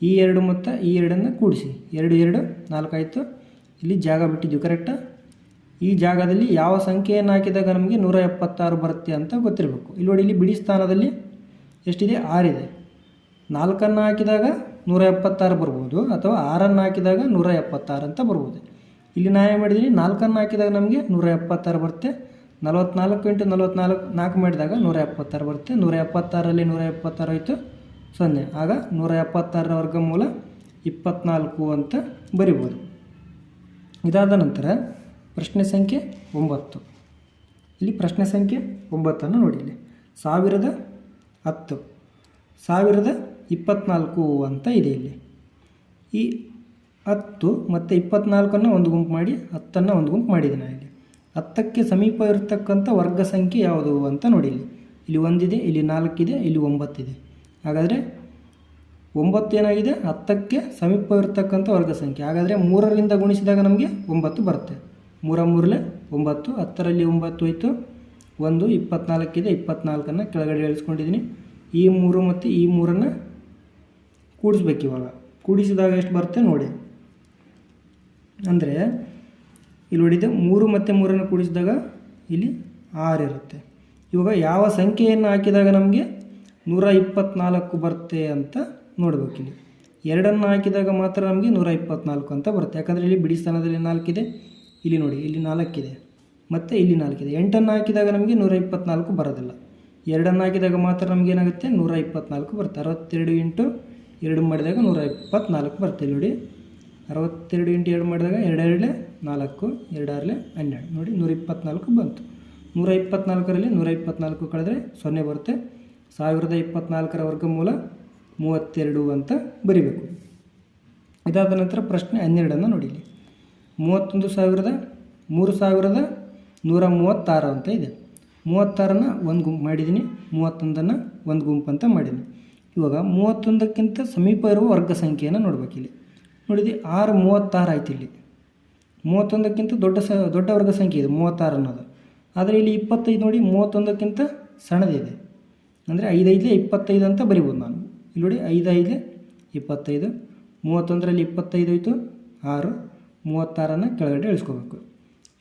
ಈ ಎರಡು ಮೊತ್ತ, ಈ ಎರಡನ್ನು ಕೂಡಿಸಿ. ಎರಡು ಎರಡು ನಾಲ್ಕಾಯಿತು ಇಲ್ಲಿ ಜಾಗ ಬಿಟ್ಟಿದ್ದೀವಿ ಕರೆಕ್ಟ ಈ ಜಾಗದಲ್ಲಿ ಯಾವ ಸಂಖ್ಯೆಯನ್ನು ಹಾಕಿದಾಗ ನಮಗೆ ನೂರ ಎಪ್ಪತ್ತಾರು ಬರುತ್ತೆ ಅಂತ ಗೊತ್ತಿರಬೇಕು. ಇಲ್ಲಿ ನೋಡಿ, ಇಲ್ಲಿ ಬಿಡಿ ಸ್ಥಾನದಲ್ಲಿ ಎಷ್ಟಿದೆ? ಆರಿದೆ. ನಾಲ್ಕನ್ನು ಹಾಕಿದಾಗ ನೂರ ಎಪ್ಪತ್ತಾರು ಬರ್ಬೋದು, ಅಥವಾ ಆರನ್ನು ಹಾಕಿದಾಗ ನೂರ ಎಪ್ಪತ್ತಾರು ಅಂತ ಬರ್ಬೋದು. ಇಲ್ಲಿ ನಾ ಏನು ಮಾಡಿದ್ದೀನಿ ನಾಲ್ಕನ್ನು ಹಾಕಿದಾಗ ನಮಗೆ ನೂರ ಎಪ್ಪತ್ತಾರು ಬರುತ್ತೆ. ನಲವತ್ನಾಲ್ಕು ಇಂಟು ನಲವತ್ನಾಲ್ಕು ನಾಲ್ಕು ಮಾಡಿದಾಗ ನೂರ ಎಪ್ಪತ್ತಾರು ಬರುತ್ತೆ. ನೂರ ಎಪ್ಪತ್ತಾರಲ್ಲಿ ನೂರ ಎಪ್ಪತ್ತಾರು ಆಯಿತು? ಸೊನ್ನೆ. ಆಗ ನೂರ ಎಪ್ಪತ್ತಾರರ ವರ್ಗಮೂಲ ಇಪ್ಪತ್ನಾಲ್ಕು ಅಂತ ಬರಿಬೋದು. ಇದಾದ ನಂತರ ಪ್ರಶ್ನೆ ಸಂಖ್ಯೆ ಒಂಬತ್ತು. ಇಲ್ಲಿ ಪ್ರಶ್ನೆ ಸಂಖ್ಯೆ ಒಂಬತ್ತನ್ನು ನೋಡಿ ಇಲ್ಲಿ. ಸಾವಿರದ ಹತ್ತು. ಸಾವಿರದ ಇಪ್ಪತ್ನಾಲ್ಕು ಅಂತ ಇದೆ ಇಲ್ಲಿ. ಈ ಹತ್ತು ಮತ್ತು ಇಪ್ಪತ್ನಾಲ್ಕನ್ನು ಒಂದು ಗುಂಪು ಮಾಡಿ, ಹತ್ತನ್ನು ಒಂದು ಗುಂಪು ಮಾಡಿದ್ದೀನಿ ಇಲ್ಲಿ. ಹತ್ತಕ್ಕೆ ಸಮೀಪ ಇರತಕ್ಕಂಥ ವರ್ಗ ಸಂಖ್ಯೆ ಯಾವುದು ಅಂತ ನೋಡಿ ಇಲ್ಲಿ. ಒಂದಿದೆ, ಇಲ್ಲಿ ನಾಲ್ಕಿದೆ, ಇಲ್ಲಿ ಒಂಬತ್ತಿದೆ. ಹಾಗಾದರೆ ಒಂಬತ್ತು ಏನಾಗಿದೆ? ಹತ್ತಕ್ಕೆ ಸಮೀಪ ಇರತಕ್ಕಂಥ ವರ್ಗ ಸಂಖ್ಯೆ. ಹಾಗಾದರೆ ಮೂರರಿಂದ ಗುಣಿಸಿದಾಗ ನಮಗೆ ಒಂಬತ್ತು ಬರುತ್ತೆ. ಮೂರ ಮೂರಲೆ ಒಂಬತ್ತು, ಹತ್ತರಲ್ಲಿ ಒಂಬತ್ತು ಹೋಯ್ತು. ಒಂದು, ಇಪ್ಪತ್ನಾಲ್ಕಿದೆ, ಇಪ್ಪತ್ನಾಲ್ಕನ್ನು ಕೆಳಗಡೆ ಇಳಿಸ್ಕೊಂಡಿದ್ದೀನಿ ಈ ಮೂರು ಮತ್ತು ಈ ಮೂರನ್ನು ಕೂಡಿಸ್ಬೇಕು ಇವಾಗ. ಕೂಡಿಸಿದಾಗ ಎಷ್ಟು ಬರುತ್ತೆ? ನೋಡಿ. ಅಂದರೆ ಇಲ್ಲಿ ನೋಡಿದೆ ಮೂರು ಮತ್ತು ಮೂರನ್ನು ಕೂಡಿಸಿದಾಗ ಇಲ್ಲಿ ಆರು ಇರುತ್ತೆ. ಇವಾಗ ಯಾವ ಸಂಖ್ಯೆಯನ್ನು ಹಾಕಿದಾಗ ನಮಗೆ ನೂರ ಇಪ್ಪತ್ನಾಲ್ಕು ಬರುತ್ತೆ ಅಂತ ನೋಡ್ಬೇಕು ಇಲ್ಲಿ. ಎರಡನ್ನು ಹಾಕಿದಾಗ ಮಾತ್ರ ನಮಗೆ ನೂರ ಇಪ್ಪತ್ನಾಲ್ಕು ಅಂತ ಬರುತ್ತೆ. ಯಾಕಂದರೆ ಇಲ್ಲಿ ಬಿಡಿ ಸ್ಥಾನದಲ್ಲಿ ನಾಲ್ಕಿದೆ, ಇಲ್ಲಿ ನೋಡಿ, ಇಲ್ಲಿ ನಾಲ್ಕಿದೆ, ಮತ್ತು ಇಲ್ಲಿ ನಾಲ್ಕಿದೆ. ಎಂಟನ್ನು ಹಾಕಿದಾಗ ನಮಗೆ ನೂರ ಇಪ್ಪತ್ನಾಲ್ಕು ಬರೋದಿಲ್ಲ. ಎರಡನ್ನು ಹಾಕಿದಾಗ ಮಾತ್ರ ನಮ್ಗೆ ಏನಾಗುತ್ತೆ? ನೂರ ಇಪ್ಪತ್ನಾಲ್ಕು ಬರುತ್ತೆ. ಅರವತ್ತೆರಡು ಇಂಟು ಎರಡು ಮಾಡಿದಾಗ ನೂರ ಇಪ್ಪತ್ನಾಲ್ಕು ಬರುತ್ತೆ. ನೋಡಿ ಅರವತ್ತೆರಡು ಇಂಟು ಎರಡು ಮಾಡಿದಾಗ ಎರಡೆರಡಲೆ ನಾಲ್ಕು, ಎರಡಾರಲೆ ಹನ್ನೆರಡು. ನೋಡಿ ನೂರ ಇಪ್ಪತ್ನಾಲ್ಕು ಬಂತು. ನೂರ ಇಪ್ಪತ್ನಾಲ್ಕರಲ್ಲಿ ನೂರ ಇಪ್ಪತ್ನಾಲ್ಕು ಕಳೆದ್ರೆ ಸೊನ್ನೆ ಬರುತ್ತೆ. ಸಾವಿರದ ಇಪ್ಪತ್ನಾಲ್ಕರ ವರ್ಗಮೂಲ ಮೂವತ್ತೆರಡು ಅಂತ ಬರಿಬೇಕು. ಇದಾದ ನಂತರ ಪ್ರಶ್ನೆ ಹನ್ನೆರಡನ್ನು ನೋಡಿ ಇಲ್ಲಿ ಮೂವತ್ತೊಂದು ಸಾವಿರದ ಮೂರು ಸಾವಿರದ ನೂರ ಮೂವತ್ತಾರು ಅಂತ ಇದೆ. ಮೂವತ್ತಾರನ್ನು ಒಂದು ಗುಂಪು ಮಾಡಿದ್ದೀನಿ. ಮೂವತ್ತೊಂದನ್ನು ಒಂದು ಗುಂಪು ಅಂತ ಮಾಡಿದ್ದೀನಿ. ಇವಾಗ ಮೂವತ್ತೊಂದಕ್ಕಿಂತ ಸಮೀಪ ಇರುವ ವರ್ಗ ಸಂಖ್ಯೆಯನ್ನು ನೋಡ್ಬೇಕಿಲ್ಲಿ. ನೋಡಿದಿ ಆರು ಮೂವತ್ತಾರು ಆಯ್ತು ಇಲ್ಲಿ. ಮೂವತ್ತೊಂದಕ್ಕಿಂತ ದೊಡ್ಡ ಸ, ದೊಡ್ಡ ವರ್ಗ ಸಂಖ್ಯೆ ಇದೆ, ಮೂವತ್ತಾರು ಅನ್ನೋದು. ಆದರೆ ಇಲ್ಲಿ ಇಪ್ಪತ್ತೈದು ನೋಡಿ ಮೂವತ್ತೊಂದಕ್ಕಿಂತ ಸಣ್ಣದಿದೆ ಅಂದರೆ ಐದೈದಲೇ ಇಪ್ಪತ್ತೈದು ಅಂತ ಬರಿಬೋದು ನಾನು. ಇಲ್ಲಿ ನೋಡಿ ಐದೈದು ಇಪ್ಪತ್ತೈದು, ಮೂವತ್ತೊಂದರಲ್ಲಿ ಇಪ್ಪತ್ತೈದು ಆಯಿತು ಆರು, ಮೂವತ್ತಾರನ್ನು ಕೆಳಗಡೆ ಇಳಿಸ್ಕೋಬೇಕು.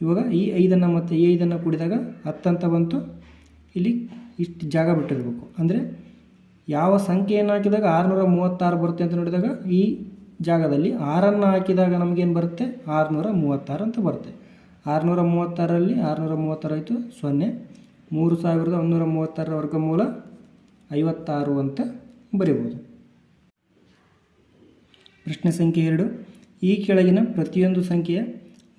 ಇವಾಗ ಈ ಐದನ್ನು ಮತ್ತು ಈ ಐದನ್ನು ಕೂಡಿದಾಗ ಹತ್ತಂತ ಬಂತು. ಇಲ್ಲಿ ಇಷ್ಟು ಜಾಗ ಬಿಟ್ಟಿರಬೇಕು. ಅಂದರೆ ಯಾವ ಸಂಖ್ಯೆಯನ್ನು ಹಾಕಿದಾಗ ಆರುನೂರ ಮೂವತ್ತಾರು ಬರುತ್ತೆ ಅಂತ ನೋಡಿದಾಗ ಈ ಜಾಗದಲ್ಲಿ ಆರನ್ನು ಹಾಕಿದಾಗ ನಮಗೇನು ಬರುತ್ತೆ? ಆರುನೂರ ಮೂವತ್ತಾರು ಅಂತ ಬರುತ್ತೆ. ಆರುನೂರ ಮೂವತ್ತಾರಲ್ಲಿ ಆರುನೂರ ಮೂವತ್ತಾರು ಆಯಿತು, ಸೊನ್ನೆ. ಮೂರು ಸಾವಿರದ ಒಂದೂರ ಮೂವತ್ತಾರರ ವರ್ಗಮೂಲ ಐವತ್ತಾರು ಅಂತ ಬರೀಬೋದು. ಪ್ರಶ್ನೆ ಸಂಖ್ಯೆ ಎರಡು. ಈ ಕೆಳಗಿನ ಪ್ರತಿಯೊಂದು ಸಂಖ್ಯೆಯ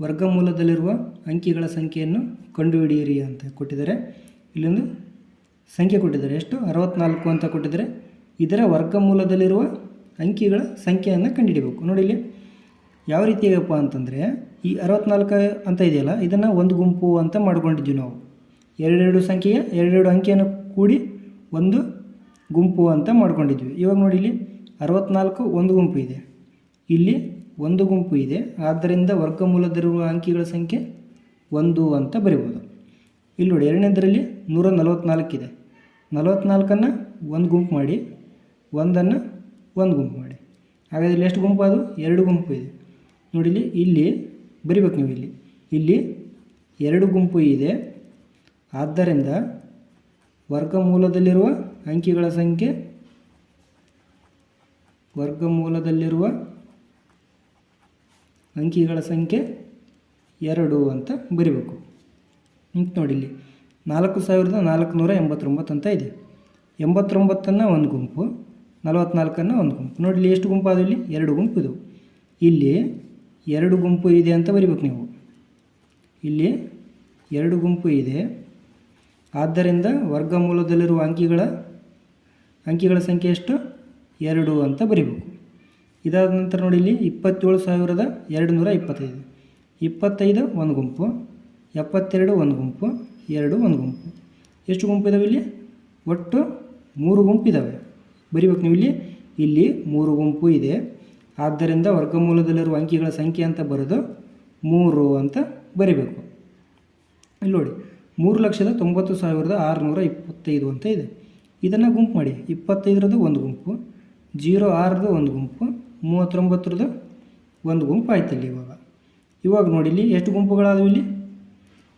ವರ್ಗಮೂಲದಲ್ಲಿರುವ ಅಂಕಿಗಳ ಸಂಖ್ಯೆಯನ್ನು ಕಂಡುಹಿಡಿಯಿರಿ ಅಂತ ಕೊಟ್ಟಿದ್ದಾರೆ. ಇಲ್ಲೊಂದು ಸಂಖ್ಯೆ ಕೊಟ್ಟಿದ್ದಾರೆ. ಎಷ್ಟು? ಅರವತ್ನಾಲ್ಕು ಅಂತ ಕೊಟ್ಟಿದ್ದಾರೆ. ಇದರ ವರ್ಗಮೂಲದಲ್ಲಿರುವ ಅಂಕಿಗಳ ಸಂಖ್ಯೆಯನ್ನು ಕಂಡುಹಿಡಿಬೇಕು ನೋಡಿ ಇಲ್ಲಿ ಯಾವ ರೀತಿಯಾಗಪ್ಪ ಅಂತಂದರೆ ಈ ಅರವತ್ನಾಲ್ಕು ಅಂತ ಇದೆಯಲ್ಲ, ಇದನ್ನು ಒಂದು ಗುಂಪು ಅಂತ ಮಾಡ್ಕೊಂಡಿದ್ವಿ ನಾವು. ಎರಡೆರಡು ಸಂಖ್ಯೆಯ ಎರಡೆರಡು ಅಂಕಿಯನ್ನು ಕೂಡಿ ಒಂದು ಗುಂಪು ಅಂತ ಮಾಡ್ಕೊಂಡಿದ್ವಿ. ಇವಾಗ ನೋಡಿ ಇಲ್ಲಿ ಅರವತ್ನಾಲ್ಕು ಒಂದು ಗುಂಪು ಇದೆ. ಇಲ್ಲಿ ಒಂದು ಗುಂಪು ಇದೆ. ಆದ್ದರಿಂದ ವರ್ಗಮೂಲದಲ್ಲಿರುವ ಅಂಕಿಗಳ ಸಂಖ್ಯೆ ಒಂದು ಅಂತ ಬರಿಬೋದು. ಇಲ್ಲಿ ನೋಡಿ ಎರಡನೇದರಲ್ಲಿ ನೂರ ನಲವತ್ನಾಲ್ಕಿದೆ ನಲವತ್ನಾಲ್ಕನ್ನು ಒಂದು ಗುಂಪು ಮಾಡಿ, ಒಂದನ್ನು ಒಂದು ಗುಂಪು ಮಾಡಿ. ಹಾಗಾದರೆ ಎಷ್ಟು ಗುಂಪು ಅದು? ಎರಡು ಗುಂಪು ಇದೆ. ನೋಡಿ ಇಲ್ಲಿ, ಬರಿಬೇಕು ನೀವು ಇಲ್ಲಿ. ಇಲ್ಲಿ ಎರಡು ಗುಂಪು ಇದೆ. ಆದ್ದರಿಂದ ವರ್ಗಮೂಲದಲ್ಲಿರುವ ಅಂಕಿಗಳ ಸಂಖ್ಯೆ ವರ್ಗಮೂಲದಲ್ಲಿರುವ ಅಂಕಿಗಳ ಸಂಖ್ಯೆ ಎರಡು ಅಂತ ಬರಿಬೇಕು. ನೋಡಿ ಇಲ್ಲಿ ನಾಲ್ಕು ಸಾವಿರದ ನಾಲ್ಕುನೂರ ಎಂಬತ್ತೊಂಬತ್ತು ಅಂತ ಇದೆ. ಎಂಬತ್ತೊಂಬತ್ತನ್ನು ಒಂದು ಗುಂಪು. ನಲವತ್ನಾಲ್ಕನ್ನು ಒಂದು ಗುಂಪು. ನೋಡಿ ಎಷ್ಟು ಗುಂಪು ಇಲ್ಲಿ ಎರಡು ಗುಂಪು ಇದು ಇಲ್ಲಿ ಎರಡು ಗುಂಪು ಇದೆ ಅಂತ ಬರಿಬೇಕು ನೀವು. ಇಲ್ಲಿ ಎರಡು ಗುಂಪು ಇದೆ. ಆದ್ದರಿಂದ ವರ್ಗಮೂಲದಲ್ಲಿರುವ ಅಂಕಿಗಳ ಅಂಕಿಗಳ ಸಂಖ್ಯೆ ಎಷ್ಟು? ಎರಡು ಅಂತ ಬರಿಬೇಕು. ಇದಾದ ನಂತರ ನೋಡಿ, ಇಲ್ಲಿ ಇಪ್ಪತ್ತೇಳು ಸಾವಿರದ ಎರಡು ನೂರ ಇಪ್ಪತ್ತೈದು. ಇಪ್ಪತ್ತೈದು ಒಂದು ಗುಂಪು, ಎಪ್ಪತ್ತೆರಡು ಒಂದು ಗುಂಪು, ಎರಡು ಒಂದು ಗುಂಪು. ಎಷ್ಟು ಗುಂಪು ಇದಾವೆ ಇಲ್ಲಿ? ಒಟ್ಟು ಮೂರು ಗುಂಪು ಇದ್ದಾವೆ ಬರಿಬೇಕು ನೀವು ಇಲ್ಲಿ. ಇಲ್ಲಿ ಮೂರು ಗುಂಪು ಇದೆ. ಆದ್ದರಿಂದ ವರ್ಗಮೂಲದಲ್ಲಿರುವ ಅಂಕಿಗಳ ಸಂಖ್ಯೆ ಅಂತ ಬರೆದು ಮೂರು ಅಂತ ಬರಿಬೇಕು. ಇಲ್ಲಿ ನೋಡಿ, ಮೂರು ಲಕ್ಷದ ತೊಂಬತ್ತು ಸಾವಿರದ ಆರುನೂರ ಇಪ್ಪತ್ತೈದು ಅಂತ ಇದೆ. ಇದನ್ನು ಗುಂಪು ಮಾಡಿ. ಇಪ್ಪತ್ತೈದರದ್ದು ಒಂದು ಗುಂಪು, ಜೀರೋ ಆರದು ಒಂದು ಗುಂಪು, ಮೂವತ್ತೊಂಬತ್ತರದ್ದು ಒಂದು ಗುಂಪು ಆಯ್ತು ಇಲ್ಲಿ ಇವಾಗ. ಇವಾಗ ನೋಡಿ, ಇಲ್ಲಿ ಎಷ್ಟು ಗುಂಪುಗಳಾದವು ಇಲ್ಲಿ?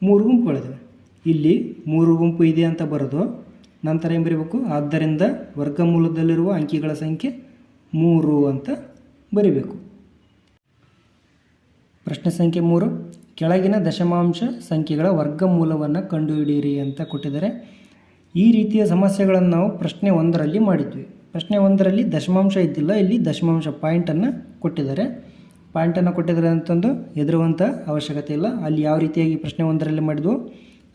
ಮೂರು ಗುಂಪುಗಳಿದಾವೆ. ಇಲ್ಲಿ ಮೂರು ಗುಂಪು ಇದೆ ಅಂತ ಬರೋದು ನಂತರ ಏನು ಬರೀಬೇಕು? ಆದ್ದರಿಂದ ವರ್ಗಮೂಲದಲ್ಲಿರುವ ಅಂಕಿಗಳ ಸಂಖ್ಯೆ ಮೂರು ಅಂತ ಬರಿಬೇಕು. ಪ್ರಶ್ನೆ ಸಂಖ್ಯೆ ಮೂರು. ಕೆಳಗಿನ ದಶಮಾಂಶ ಸಂಖ್ಯೆಗಳ ವರ್ಗಮೂಲವನ್ನು ಕಂಡುಹಿಡಿಯಿರಿ ಅಂತ ಕೊಟ್ಟಿದ್ದಾರೆ. ಈ ರೀತಿಯ ಸಮಸ್ಯೆಗಳನ್ನು ನಾವು ಪ್ರಶ್ನೆ ಒಂದರಲ್ಲಿ ಮಾಡಿದ್ವಿ. ಪ್ರಶ್ನೆ ಒಂದರಲ್ಲಿ ದಶಮಾಂಶ ಇದ್ದಿಲ್ಲ, ಇಲ್ಲಿ ದಶಮಾಂಶ ಪಾಯಿಂಟನ್ನು ಕೊಟ್ಟಿದ್ದಾರೆ. ಪಾಯಿಂಟನ್ನು ಕೊಟ್ಟಿದ್ದಾರೆ ಅಂತಂದು ಹೆದರುವಂಥ ಅವಶ್ಯಕತೆ ಇಲ್ಲ. ಅಲ್ಲಿ ಯಾವ ರೀತಿಯಾಗಿ ಪ್ರಶ್ನೆ ಒಂದರಲ್ಲಿ ಮಾಡಿದ್ವು,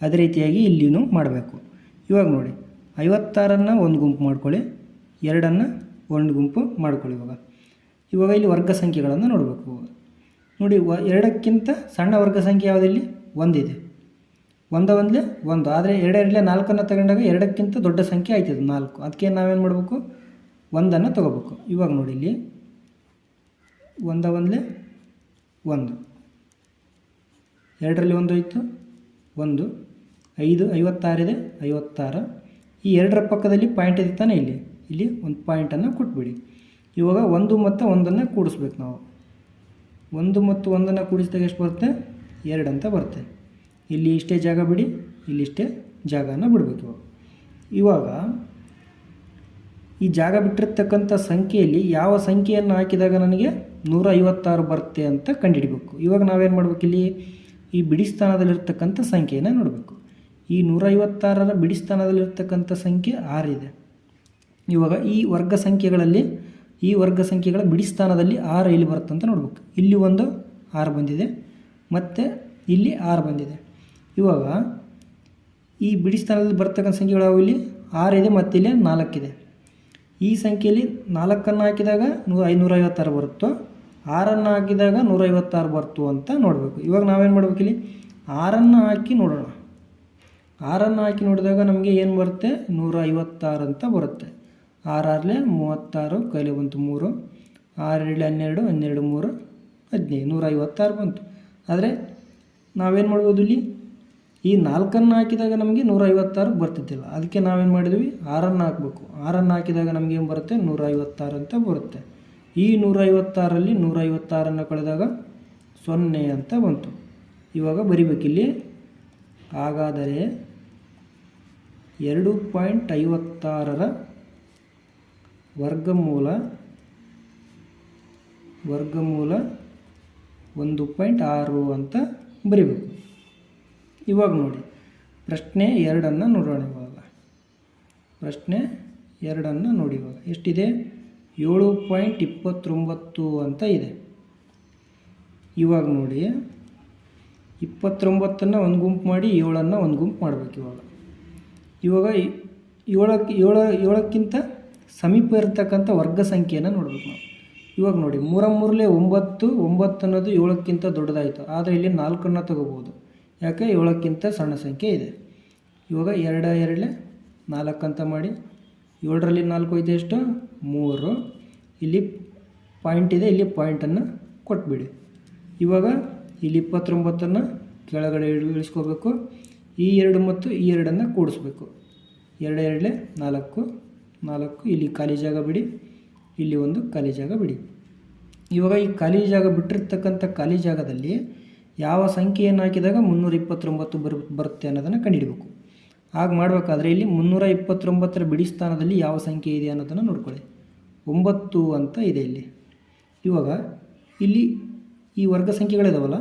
ಅದೇ ರೀತಿಯಾಗಿ ಇಲ್ಲಿನೂ ಮಾಡಬೇಕು. ಇವಾಗ ನೋಡಿ. ಐವತ್ತಾರನ್ನು ಒಂದು ಗುಂಪು ಮಾಡ್ಕೊಳ್ಳಿ, ಎರಡನ್ನು ಒಂದು ಗುಂಪು ಮಾಡ್ಕೊಳ್ಳಿ ಇವಾಗ. ಇವಾಗ ಇಲ್ಲಿ ವರ್ಗ ಸಂಖ್ಯೆಗಳನ್ನು ನೋಡಬೇಕು ನೋಡಿ ವ, ಎರಡಕ್ಕಿಂತ ಸಣ್ಣ ವರ್ಗ ಸಂಖ್ಯೆ ಯಾವುದಿಲ್ಲಿ ಒಂದಿದೆ. ಒಂದ ಒಂದಲೇ ಒಂದು. ಆದರೆ ಎರಡೆರಡಲೇ ನಾಲ್ಕನ್ನು ತಗೊಂಡಾಗ ಎರಡಕ್ಕಿಂತ ದೊಡ್ಡ ಸಂಖ್ಯೆ ಆಯ್ತದೆ ನಾಲ್ಕು. ಅದಕ್ಕೆ ನಾವೇನು ಮಾಡಬೇಕು? ಒಂದನ್ನು ತಗೋಬೇಕು. ಇವಾಗ ನೋಡಿ ಇಲ್ಲಿ. ಒಂದ ಒಂದಲೇ ಒಂದು. ಎರಡರಲ್ಲಿ ಒಂದು ಆಯಿತು ಒಂದು. ಐದು, ಐವತ್ತಾರಿದೆ, ಐವತ್ತಾರು. ಈ ಎರಡರ ಪಕ್ಕದಲ್ಲಿ ಪಾಯಿಂಟ್ ಇದೆ ತಾನೇ ಇಲ್ಲಿ? ಇಲ್ಲಿ ಒಂದು ಪಾಯಿಂಟನ್ನು ಕೊಟ್ಬಿಡಿ. ಇವಾಗ ಒಂದು ಮತ್ತು ಒಂದನ್ನು ಕೂಡಿಸ್ಬೇಕು ನಾವು. ಒಂದು ಮತ್ತು ಒಂದನ್ನು ಕೂಡಿಸಿದಾಗ ಎಷ್ಟು ಬರುತ್ತೆ? ಎರಡು ಅಂತ ಬರುತ್ತೆ. ಇಲ್ಲಿ ಇಷ್ಟೇ ಜಾಗ ಬಿಡಿ, ಇಲ್ಲಿ ಇಷ್ಟೇ ಜಾಗನ ಬಿಡಬೇಕು ಇವಾಗ. ಈ ಜಾಗ ಬಿಟ್ಟಿರ್ತಕ್ಕಂಥ ಸಂಖ್ಯೆಯಲ್ಲಿ ಯಾವ ಸಂಖ್ಯೆಯನ್ನು ಹಾಕಿದಾಗ ನನಗೆ ನೂರ ಐವತ್ತಾರು ಬರುತ್ತೆ ಅಂತ ಕಂಡುಹಿಡಬೇಕು. ಇವಾಗ ನಾವೇನು ಮಾಡಬೇಕು ಇಲ್ಲಿ ಈ ಬಿಡಿ ಸ್ಥಾನದಲ್ಲಿರ್ತಕ್ಕಂಥ ಸಂಖ್ಯೆಯನ್ನು ನೋಡಬೇಕು. ಈ ನೂರೈವತ್ತಾರರ ಬಿಡಿ ಸ್ಥಾನದಲ್ಲಿರ್ತಕ್ಕಂಥ ಸಂಖ್ಯೆ ಆರಿದೆ. ಇವಾಗ ಈ ವರ್ಗ ಸಂಖ್ಯೆಗಳಲ್ಲಿ, ಈ ವರ್ಗ ಸಂಖ್ಯೆಗಳ ಬಿಡಿ ಸ್ಥಾನದಲ್ಲಿ ಆರು ಇಲ್ಲಿ ಬರುತ್ತೆ ಅಂತ ನೋಡ್ಬೇಕು. ಇಲ್ಲಿ ಒಂದು ಆರು ಬಂದಿದೆ, ಮತ್ತು ಇಲ್ಲಿ ಆರು ಬಂದಿದೆ. ಇವಾಗ ಈ ಬಿಡಿ ಸ್ಥಾನದಲ್ಲಿ ಬರ್ತಕ್ಕಂಥ ಸಂಖ್ಯೆಗಳು ಇಲ್ಲಿ? ಆರಿದೆ ಮತ್ತು ಇಲ್ಲಿ ನಾಲ್ಕಿದೆ ಈ ಸಂಖ್ಯೆಯಲ್ಲಿ ನಾಲ್ಕನ್ನು ಹಾಕಿದಾಗ ನೂ ಐನೂರ ಐವತ್ತಾರು ಬರುತ್ತೋ, ಆರನ್ನು ಹಾಕಿದಾಗ ನೂರೈವತ್ತಾರು ಬರ್ತು ಅಂತ ನೋಡಬೇಕು. ಇವಾಗ ನಾವೇನು ಮಾಡ್ಬೇಕು ಇಲ್ಲಿ? ಆರನ್ನು ಹಾಕಿ ನೋಡೋಣ. ಆರನ್ನು ಹಾಕಿ ನೋಡಿದಾಗ ನಮಗೆ ಏನು ಬರುತ್ತೆ? ನೂರ ಐವತ್ತಾರು ಅಂತ ಬರುತ್ತೆ. ಆರಾರಲೆ ಮೂವತ್ತಾರು, ಕೈಲಿ ಬಂತು ಮೂರು. ಆರೇಳು ಹನ್ನೆರಡು ಹನ್ನೆರಡು ಮೂರು, ಹದಿನೈದು. ನೂರ ಐವತ್ತಾರು ಬಂತು. ಆದರೆ ನಾವೇನು ಮಾಡ್ಬೋದು ಇಲ್ಲಿ? ಈ ನಾಲ್ಕನ್ನು ಹಾಕಿದಾಗ ನಮಗೆ ನೂರ ಐವತ್ತಾರು ಬರ್ತಿದ್ದಿಲ್ಲ. ಅದಕ್ಕೆ ನಾವೇನು ಮಾಡಿದ್ವಿ? ಆರನ್ನು ಹಾಕಬೇಕು. ಆರನ್ನು ಹಾಕಿದಾಗ ನಮಗೆ ಏನು ಬರುತ್ತೆ? ನೂರ ಐವತ್ತಾರು ಅಂತ ಬರುತ್ತೆ. ಈ ನೂರ ಐವತ್ತಾರಲ್ಲಿ ನೂರ ಐವತ್ತಾರನ್ನು ಕಳೆದಾಗ ಸೊನ್ನೆ ಅಂತ ಬಂತು. ಇವಾಗ ಬರಿಬೇಕಿಲ್ಲಿ? ಹಾಗಾದರೆ ಎರಡು ಪಾಯಿಂಟ್ ಐವತ್ತಾರರ ವರ್ಗಮೂಲ ವರ್ಗಮೂಲ ಒಂದು ಪಾಯಿಂಟ್ ಆರು ಅಂತ ಬರಿಬೇಕು. ಇವಾಗ ನೋಡಿ, ಪ್ರಶ್ನೆ ಎರಡನ್ನು ನೋಡೋಣ ಇವಾಗ. ಪ್ರಶ್ನೆ ಎರಡನ್ನು ನೋಡಿ ಇವಾಗ. ಎಷ್ಟಿದೆ? ಏಳು ಪಾಯಿಂಟ್ ಇಪ್ಪತ್ತೊಂಬತ್ತು ಅಂತ ಇದೆ. ಇವಾಗ ನೋಡಿ, ಇಪ್ಪತ್ತೊಂಬತ್ತನ್ನು ಒಂದು ಗುಂಪು ಮಾಡಿ ಏಳನ್ನು ಒಂದು ಗುಂಪು ಮಾಡಬೇಕು ಇವಾಗ. ಇವಾಗ ಏಳಕ್ಕೆ ಏಳ ಏಳಕ್ಕಿಂತ ಸಮೀಪ ಇರತಕ್ಕಂಥ ವರ್ಗ ಸಂಖ್ಯೆಯನ್ನು ನೋಡಬೇಕು ನಾವು. ಇವಾಗ ನೋಡಿ, ಮೂರ ಮೂರಲೇ ಒಂಬತ್ತು ಒಂಬತ್ತು ಅನ್ನೋದು ಏಳಕ್ಕಿಂತ ದೊಡ್ಡದಾಯಿತು. ಆದರೆ ಇಲ್ಲಿ ನಾಲ್ಕನ್ನು ತಗೋಬೋದು ಯಾಕೆ? ಏಳಕ್ಕಿಂತ ಸಣ್ಣ ಸಂಖ್ಯೆ ಇದೆ. ಇವಾಗ ಎರಡು ನಾಲ್ಕು ಅಂತ ಮಾಡಿ, ಏಳರಲ್ಲಿ ನಾಲ್ಕು ಐದು ಎಷ್ಟು? ಮೂರು. ಇಲ್ಲಿ ಪಾಯಿಂಟ್ ಇದೆ, ಇಲ್ಲಿ ಪಾಯಿಂಟನ್ನು ಕೊಟ್ಬಿಡಿ. ಇವಾಗ ಇಲ್ಲಿ ಇಪ್ಪತ್ತೊಂಬತ್ತನ್ನು ಕೆಳಗಡೆ ಇಳ್- ಇಳಿಸ್ಕೋಬೇಕು. ಈ ಎರಡು ಮತ್ತು ಈ ಎರಡನ್ನು ಕೂಡಿಸ್ಬೇಕು. ಎರಡು ಎರಡಲೆ ನಾಲ್ಕು ನಾಲ್ಕು, ಇಲ್ಲಿ ಖಾಲಿ ಜಾಗ ಬಿಡಿ, ಇಲ್ಲಿ ಒಂದು ಖಾಲಿ ಜಾಗ ಬಿಡಿ. ಇವಾಗ ಈ ಖಾಲಿ ಜಾಗ ಬಿಟ್ಟಿರ್ತಕ್ಕಂಥ ಖಾಲಿ ಜಾಗದಲ್ಲಿ ಯಾವ ಸಂಖ್ಯೆಯನ್ನು ಹಾಕಿದಾಗ ಮುನ್ನೂರ ಇಪ್ಪತ್ತೊಂಬತ್ತು ಬರು, ಬರುತ್ತೆ ಅನ್ನೋದನ್ನು ಕಂಡುಹಿಡಬೇಕು ಹಾಗೆ ಮಾಡಬೇಕಾದ್ರೆ ಇಲ್ಲಿ ಮುನ್ನೂರ ಇಪ್ಪತ್ತೊಂಬತ್ತರ ಬಿಡಿ ಸ್ಥಾನದಲ್ಲಿ ಯಾವ ಸಂಖ್ಯೆ ಇದೆ ಅನ್ನೋದನ್ನು ನೋಡ್ಕೊಳ್ಳಿ. ಒಂಬತ್ತು ಅಂತ ಇದೆ ಇಲ್ಲಿ. ಇವಾಗ ಇಲ್ಲಿ ಈ ವರ್ಗ ಸಂಖ್ಯೆಗಳಿದಾವಲ್ಲ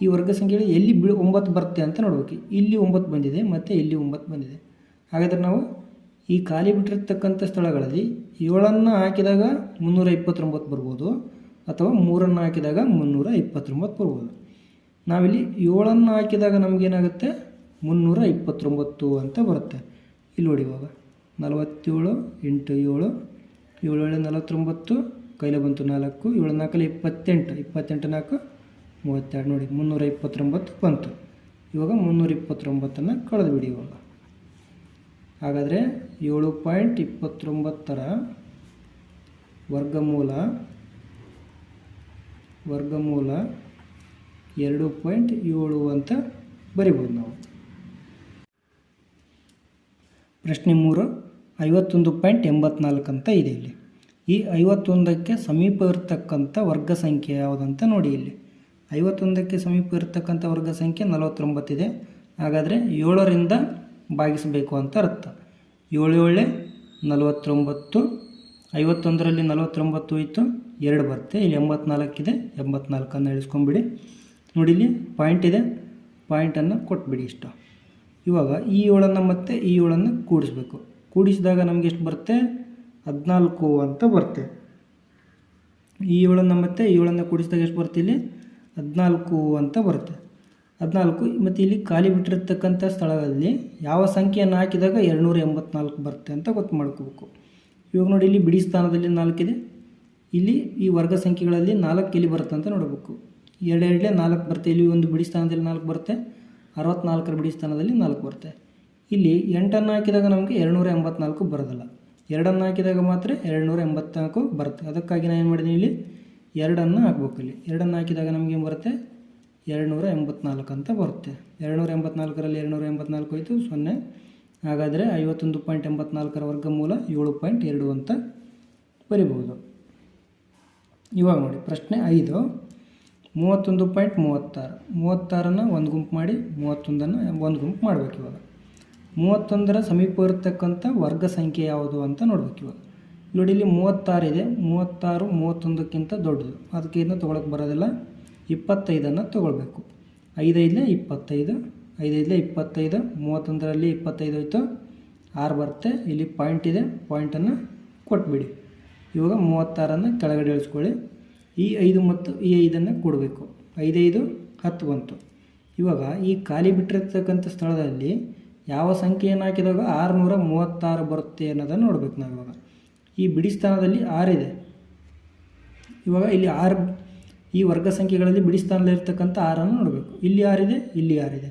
ಈ ವರ್ಗ ಸಂಖ್ಯೆಗಳು ಎಲ್ಲಿ ಬಿ ಒಂಬತ್ತು ಬರುತ್ತೆ ಅಂತ ನೋಡ್ಬೇಕು. ಇಲ್ಲಿ ಒಂಬತ್ತು ಬಂದಿದೆ, ಮತ್ತು ಇಲ್ಲಿ ಒಂಬತ್ತು ಬಂದಿದೆ. ಹಾಗಾದರೆ ನಾವು ಈ ಖಾಲಿ ಬಿಟ್ಟಿರ್ತಕ್ಕಂಥ ಸ್ಥಳಗಳಲ್ಲಿ ಏಳನ್ನು ಹಾಕಿದಾಗ ಮುನ್ನೂರ ಇಪ್ಪತ್ತೊಂಬತ್ತು ಬರ್ಬೋದು, ಅಥವಾ ಮೂರನ್ನು ಹಾಕಿದಾಗ ಮುನ್ನೂರ ಇಪ್ಪತ್ತೊಂಬತ್ತು ಬರ್ಬೋದು. ನಾವಿಲ್ಲಿ ಏಳನ್ನು ಹಾಕಿದಾಗ ನಮಗೇನಾಗುತ್ತೆ? ಮುನ್ನೂರ ಇಪ್ಪತ್ತೊಂಬತ್ತು ಅಂತ ಬರುತ್ತೆ. ಇಲ್ಲಿ ನೋಡಿ ಇವಾಗ. ನಲವತ್ತೇಳು, ಎಂಟು, ಏಳು ಏಳು ಏಳು, ನಲವತ್ತೊಂಬತ್ತು, ಕೈಲೇ ಬಂತು ನಾಲ್ಕು, ಏಳು, ನಾಲ್ಕಲ್ಲಿ ಇಪ್ಪತ್ತೆಂಟು ಇಪ್ಪತ್ತೆಂಟು ನಾಲ್ಕು ಮೂವತ್ತೆರಡು ನೋಡಿ ಮುನ್ನೂರ ಇಪ್ಪತ್ತೊಂಬತ್ತು ಬಂತು. ಇವಾಗ ಮುನ್ನೂರ ಇಪ್ಪತ್ತೊಂಬತ್ತನ್ನು ಕಳೆದು ಬಿಡಿ ಇವಾಗ. ಹಾಗಾದರೆ ಏಳು ಪಾಯಿಂಟ್ ಇಪ್ಪತ್ತೊಂಬತ್ತರ ವರ್ಗಮೂಲ ವರ್ಗಮೂಲ ಎರಡು ಪಾಯಿಂಟ್ ಏಳು ಅಂತ ಬರಿಬೋದು ನಾವು. ಪ್ರಶ್ನೆ ಮೂರು, ಐವತ್ತೊಂದು ಪಾಯಿಂಟ್ ಎಂಬತ್ನಾಲ್ಕು ಅಂತ ಇದೆ ಇಲ್ಲಿ. ಈ ಐವತ್ತೊಂದಕ್ಕೆ ಸಮೀಪ ಇರತಕ್ಕಂಥ ವರ್ಗ ಸಂಖ್ಯೆ ಯಾವುದಂತ ನೋಡಿ ಇಲ್ಲಿ. ಐವತ್ತೊಂದಕ್ಕೆ ಸಮೀಪ ಇರತಕ್ಕಂಥ ವರ್ಗ ಸಂಖ್ಯೆ ನಲವತ್ತೊಂಬತ್ತಿದೆ. ಹಾಗಾದರೆ ಏಳರಿಂದ ಭಾಗಿಸಬೇಕು ಅಂತ ಅರ್ಥ. ಏಳು ಏಳೆ ನಲವತ್ತೊಂಬತ್ತು, ಐವತ್ತೊಂದರಲ್ಲಿ ನಲವತ್ತೊಂಬತ್ತು ಹೋಯಿತು, ಎರಡು ಬರುತ್ತೆ. ಇಲ್ಲಿ ಎಂಬತ್ನಾಲ್ಕಿದೆ, ಎಂಬತ್ನಾಲ್ಕನ್ನು ಇಳಿಸ್ಕೊಂಬಿಡಿ ನೋಡಿ ಇಲ್ಲಿ ಪಾಯಿಂಟ್ ಇದೆ. ಪಾಯಿಂಟನ್ನು ಕೊಟ್ಬಿಡಿ ಇಷ್ಟು. ಇವಾಗ ಈ ಏಳನ್ನು ಮತ್ತು ಈ ಏಳನ್ನು ಕೂಡಿಸ್ಬೇಕು. ಕೂಡಿಸಿದಾಗ ನಮಗೆ ಎಷ್ಟು ಬರುತ್ತೆ? ಹದಿನಾಲ್ಕು ಅಂತ ಬರುತ್ತೆ. ಈ ಏಳನ್ನು ಮತ್ತು ಏಳನ್ನು ಕೂಡಿಸಿದಾಗ ಎಷ್ಟು ಬರುತ್ತೆ ಇಲ್ಲಿ? ಹದಿನಾಲ್ಕು ಅಂತ ಬರುತ್ತೆ. ಹದಿನಾಲ್ಕು, ಮತ್ತು ಇಲ್ಲಿ ಖಾಲಿ ಬಿಟ್ಟಿರ್ತಕ್ಕಂಥ ಸ್ಥಳದಲ್ಲಿ ಯಾವ ಸಂಖ್ಯೆಯನ್ನು ಹಾಕಿದಾಗ ಎರಡುನೂರ ಎಂಬತ್ನಾಲ್ಕು ಬರುತ್ತೆ ಅಂತ ಗೊತ್ತು ಮಾಡ್ಕೋಬೇಕು. ಇವಾಗ ನೋಡಿ, ಇಲ್ಲಿ ಬಿಡಿ ಸ್ಥಾನದಲ್ಲಿ ನಾಲ್ಕಿದೆ ಇಲ್ಲಿ ಈ ವರ್ಗ ಸಂಖ್ಯೆಗಳಲ್ಲಿ ನಾಲ್ಕು ಎಲ್ಲಿ ಬರುತ್ತೆ ಅಂತ ನೋಡಬೇಕು. ಎರಡೆರಡೇ ನಾಲ್ಕು ಬರುತ್ತೆ. ಇಲ್ಲಿ ಒಂದು ಬಿಡಿ ಸ್ಥಾನದಲ್ಲಿ ನಾಲ್ಕು ಬರುತ್ತೆ. ಅರವತ್ನಾಲ್ಕರ ಬಿಡಿ ಸ್ಥಾನದಲ್ಲಿ ನಾಲ್ಕು ಬರುತ್ತೆ. ಇಲ್ಲಿ ಎಂಟನ್ನು ಹಾಕಿದಾಗ ನಮಗೆ ಎರಡುನೂರ ಎಂಬತ್ನಾಲ್ಕು ಬರೋದಿಲ್ಲ. ಎರಡನ್ನು ಹಾಕಿದಾಗ ಮಾತ್ರ ಎರಡುನೂರ ಎಂಬತ್ನಾಲ್ಕು ಬರುತ್ತೆ. ಅದಕ್ಕಾಗಿ ನಾನು ಏನು ಮಾಡಿದ್ದೀನಿ ಇಲ್ಲಿ? ಎರಡನ್ನು ಹಾಕ್ಬೇಕು ಇಲ್ಲಿ. ಎರಡನ್ನು ಹಾಕಿದಾಗ ನಮಗೇನು ಬರುತ್ತೆ? ಎರಡುನೂರ ಎಂಬತ್ನಾಲ್ಕು ಅಂತ ಬರುತ್ತೆ. ಎರಡುನೂರ ಎಂಬತ್ನಾಲ್ಕರಲ್ಲಿ ಎರಡುನೂರ ಎಂಬತ್ನಾಲ್ಕು ಹೋಯಿತು, ಸೊನ್ನೆ. ಹಾಗಾದರೆ ಐವತ್ತೊಂದು ಪಾಯಿಂಟ್ ಎಂಬತ್ನಾಲ್ಕರ ವರ್ಗಮೂಲ ಏಳು ಪಾಯಿಂಟ್ ಎರಡು ಅಂತ ಬರಿಬೋದು. ಇವಾಗ ನೋಡಿ, ಪ್ರಶ್ನೆ ಐದು. ಮೂವತ್ತೊಂದು ಪಾಯಿಂಟ್ ಮೂವತ್ತಾರು. ಮೂವತ್ತಾರನ್ನು ಒಂದು ಗುಂಪು ಮಾಡಿ, ಮೂವತ್ತೊಂದನ್ನು ಒಂದು ಗುಂಪು ಮಾಡಬೇಕು ಇವಾಗ. ಮೂವತ್ತೊಂದರ ಸಮೀಪ ಇರತಕ್ಕಂಥ ವರ್ಗ ಸಂಖ್ಯೆ ಯಾವುದು ಅಂತ ನೋಡ್ಬೇಕು ಇವಾಗ. ನೋಡಿ ಇಲ್ಲಿ ಮೂವತ್ತಾರು ಇದೆ. ಮೂವತ್ತಾರು, ಮೂವತ್ತೊಂದಕ್ಕಿಂತ ದೊಡ್ಡದು. ಅದಕ್ಕೆ ಇನ್ನೂ ತೊಗೊಳಕ್ಕೆ ಬರೋದಿಲ್ಲ. ಇಪ್ಪತ್ತೈದನ್ನು ತೊಗೊಳ್ಬೇಕು. ಐದೈದಲೇ ಇಪ್ಪತ್ತೈದು ಐದೈದಲೇ ಇಪ್ಪತ್ತೈದು, ಮೂವತ್ತೊಂದರಲ್ಲಿ ಇಪ್ಪತ್ತೈದು ಹೋಯ್ತು ಆರು ಬರುತ್ತೆ. ಇಲ್ಲಿ ಪಾಯಿಂಟ್ ಇದೆ. ಪಾಯಿಂಟನ್ನು ಕೊಟ್ಬಿಡಿ. ಇವಾಗ ಮೂವತ್ತಾರನ್ನು ಕೆಳಗಡೆ ಇಳಿಸ್ಕೊಳ್ಳಿ. ಈ ಐದು ಮತ್ತು ಈ ಐದನ್ನು ಕೊಡಬೇಕು. ಐದೈದು, ಹತ್ತು ಬಂತು. ಇವಾಗ ಈ ಖಾಲಿ ಬಿಟ್ಟಿರ್ತಕ್ಕಂಥ ಸ್ಥಳದಲ್ಲಿ ಯಾವ ಸಂಖ್ಯೆಯನ್ನು ಹಾಕಿದಾಗ ಆರುನೂರ ಮೂವತ್ತಾರು ಬರುತ್ತೆ ಅನ್ನೋದನ್ನು ನೋಡ್ಬೇಕು ನಾವು ಇವಾಗ ಈ ಬಿಡಿ ಸ್ಥಾನದಲ್ಲಿ ಆರಿದೆ ಇವಾಗ ಇಲ್ಲಿ ಆರು, ಈ ವರ್ಗ ಸಂಖ್ಯೆಗಳಲ್ಲಿ ಬಿಡಿ ಸ್ಥಾನದಲ್ಲಿರ್ತಕ್ಕಂಥ ಆರನ್ನು ನೋಡಬೇಕು. ಇಲ್ಲಿ ಆರಿದೆ ಇಲ್ಲಿ ಆರಿದೆ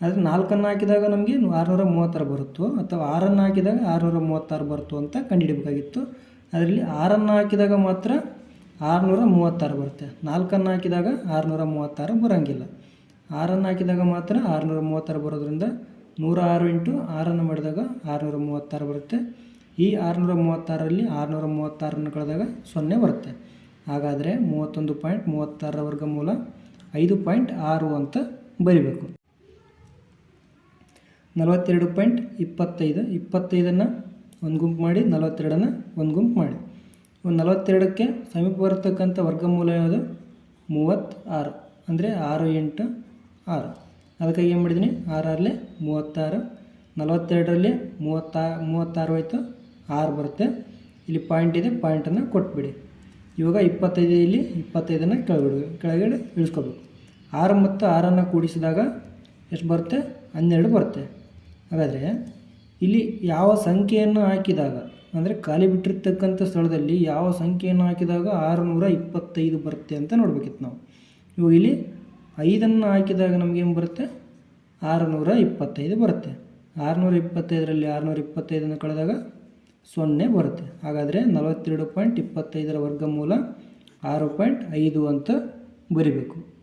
ಆದರೆ ನಾಲ್ಕನ್ನು ಹಾಕಿದಾಗ ನಮಗೆ ಆರುನೂರ ಮೂವತ್ತಾರು ಬರುತ್ತೋ, ಅಥವಾ ಆರನ್ನು ಹಾಕಿದಾಗ ಆರುನೂರ ಮೂವತ್ತಾರು ಬರುತ್ತೋ ಅಂತ ಕಂಡುಹಿಡಬೇಕಾಗಿತ್ತು ಅದರಲ್ಲಿ ಆರನ್ನು ಹಾಕಿದಾಗ ಮಾತ್ರ ಆರುನೂರ ಮೂವತ್ತಾರು ಬರುತ್ತೆ. ನಾಲ್ಕನ್ನು ಹಾಕಿದಾಗ ಆರುನೂರ ಮೂವತ್ತಾರು ಬರೋಂಗಿಲ್ಲ. ಆರನ್ನು ಹಾಕಿದಾಗ ಮಾತ್ರ ಆರುನೂರ ಮೂವತ್ತಾರು ಬರೋದ್ರಿಂದ ನೂರ ಆರು ಇಂಟು ಆರನ್ನು ಮಾಡಿದಾಗ ಆರುನೂರ ಮೂವತ್ತಾರು ಬರುತ್ತೆ. ಈ ಆರುನೂರ ಮೂವತ್ತಾರರಲ್ಲಿ ಆರುನೂರ ಮೂವತ್ತಾರನ್ನು ಕಳೆದಾಗ ಸೊನ್ನೆ ಬರುತ್ತೆ. ಹಾಗಾದರೆ ಮೂವತ್ತೊಂದು ಪಾಯಿಂಟ್ ಮೂವತ್ತಾರರ ವರ್ಗಮೂಲ ಐದು ಪಾಯಿಂಟ್ ಆರು ಅಂತ ಬರೀಬೇಕು. ನಲವತ್ತೆರಡು ಪಾಯಿಂಟ್ ಇಪ್ಪತ್ತೈದು, ಇಪ್ಪತ್ತೈದನ್ನು ಒಂದು ಗುಂಪು ಮಾಡಿ, ನಲವತ್ತೆರಡನ್ನು ಒಂದು ಗುಂಪು ಮಾಡಿ. ಒಂದು ನಲವತ್ತೆರಡಕ್ಕೆ ಸಮೀಪ ಬರತಕ್ಕಂಥ ವರ್ಗಮೂಲ ಯಾವುದು? ಮೂವತ್ತಾರು, ಅಂದರೆ ಆರು ಎಂಟು ಆರು. ಅದಕ್ಕಾಗಿ ಏನು ಮಾಡಿದ್ದೀನಿ ಆರಲ್ಲಿ ಮೂವತ್ತಾರು, ನಲವತ್ತೆರಡರಲ್ಲಿ ಮೂವತ್ತಾ, ಮೂವತ್ತಾರು ಹೋಯ್ತು. ಆರು ಬರುತ್ತೆ. ಇಲ್ಲಿ ಪಾಯಿಂಟ್ ಇದೆ ಪಾಯಿಂಟನ್ನು ಕೊಟ್ಬಿಡಿ. ಇವಾಗ ಇಪ್ಪತ್ತೈದು ಇಲ್ಲಿ ಇಪ್ಪತ್ತೈದನ್ನು ಕೆಳಗಡೆ ಕೆಳಗಡೆ ಇಳಿಸ್ಕೋಬೇಕು. ಆರು ಮತ್ತು ಆರನ್ನು ಕೂಡಿಸಿದಾಗ ಎಷ್ಟು ಬರುತ್ತೆ? ಹನ್ನೆರಡು ಬರುತ್ತೆ. ಹಾಗಾದರೆ ಇಲ್ಲಿ ಯಾವ ಸಂಖ್ಯೆಯನ್ನು ಹಾಕಿದಾಗ, ಅಂದರೆ ಖಾಲಿ ಬಿಟ್ಟಿರ್ತಕ್ಕಂಥ ಸ್ಥಳದಲ್ಲಿ ಯಾವ ಸಂಖ್ಯೆಯನ್ನು ಹಾಕಿದಾಗ ಆರುನೂರ ಇಪ್ಪತ್ತೈದು ಬರುತ್ತೆ ಅಂತ ನೋಡ್ಬೇಕಿತ್ತು ನಾವು. ಇವಾಗ ಇಲ್ಲಿ ಐದನ್ನು ಹಾಕಿದಾಗ ನಮಗೇನು ಬರುತ್ತೆ? ಆರುನೂರ ಇಪ್ಪತ್ತೈದು ಬರುತ್ತೆ. ಆರುನೂರ ಇಪ್ಪತ್ತೈದರಲ್ಲಿ ಆರುನೂರ ಇಪ್ಪತ್ತೈದನ್ನು ಕಳೆದಾಗ ಸೊನ್ನೆ ಬರುತ್ತೆ. ಹಾಗಾದರೆ ನಲವತ್ತೆರಡು ಪಾಯಿಂಟ್ ಇಪ್ಪತ್ತೈದರ ವರ್ಗಮೂಲ ಆರು ಪಾಯಿಂಟ್ ಐದು ಅಂತ ಬರಿಬೇಕು.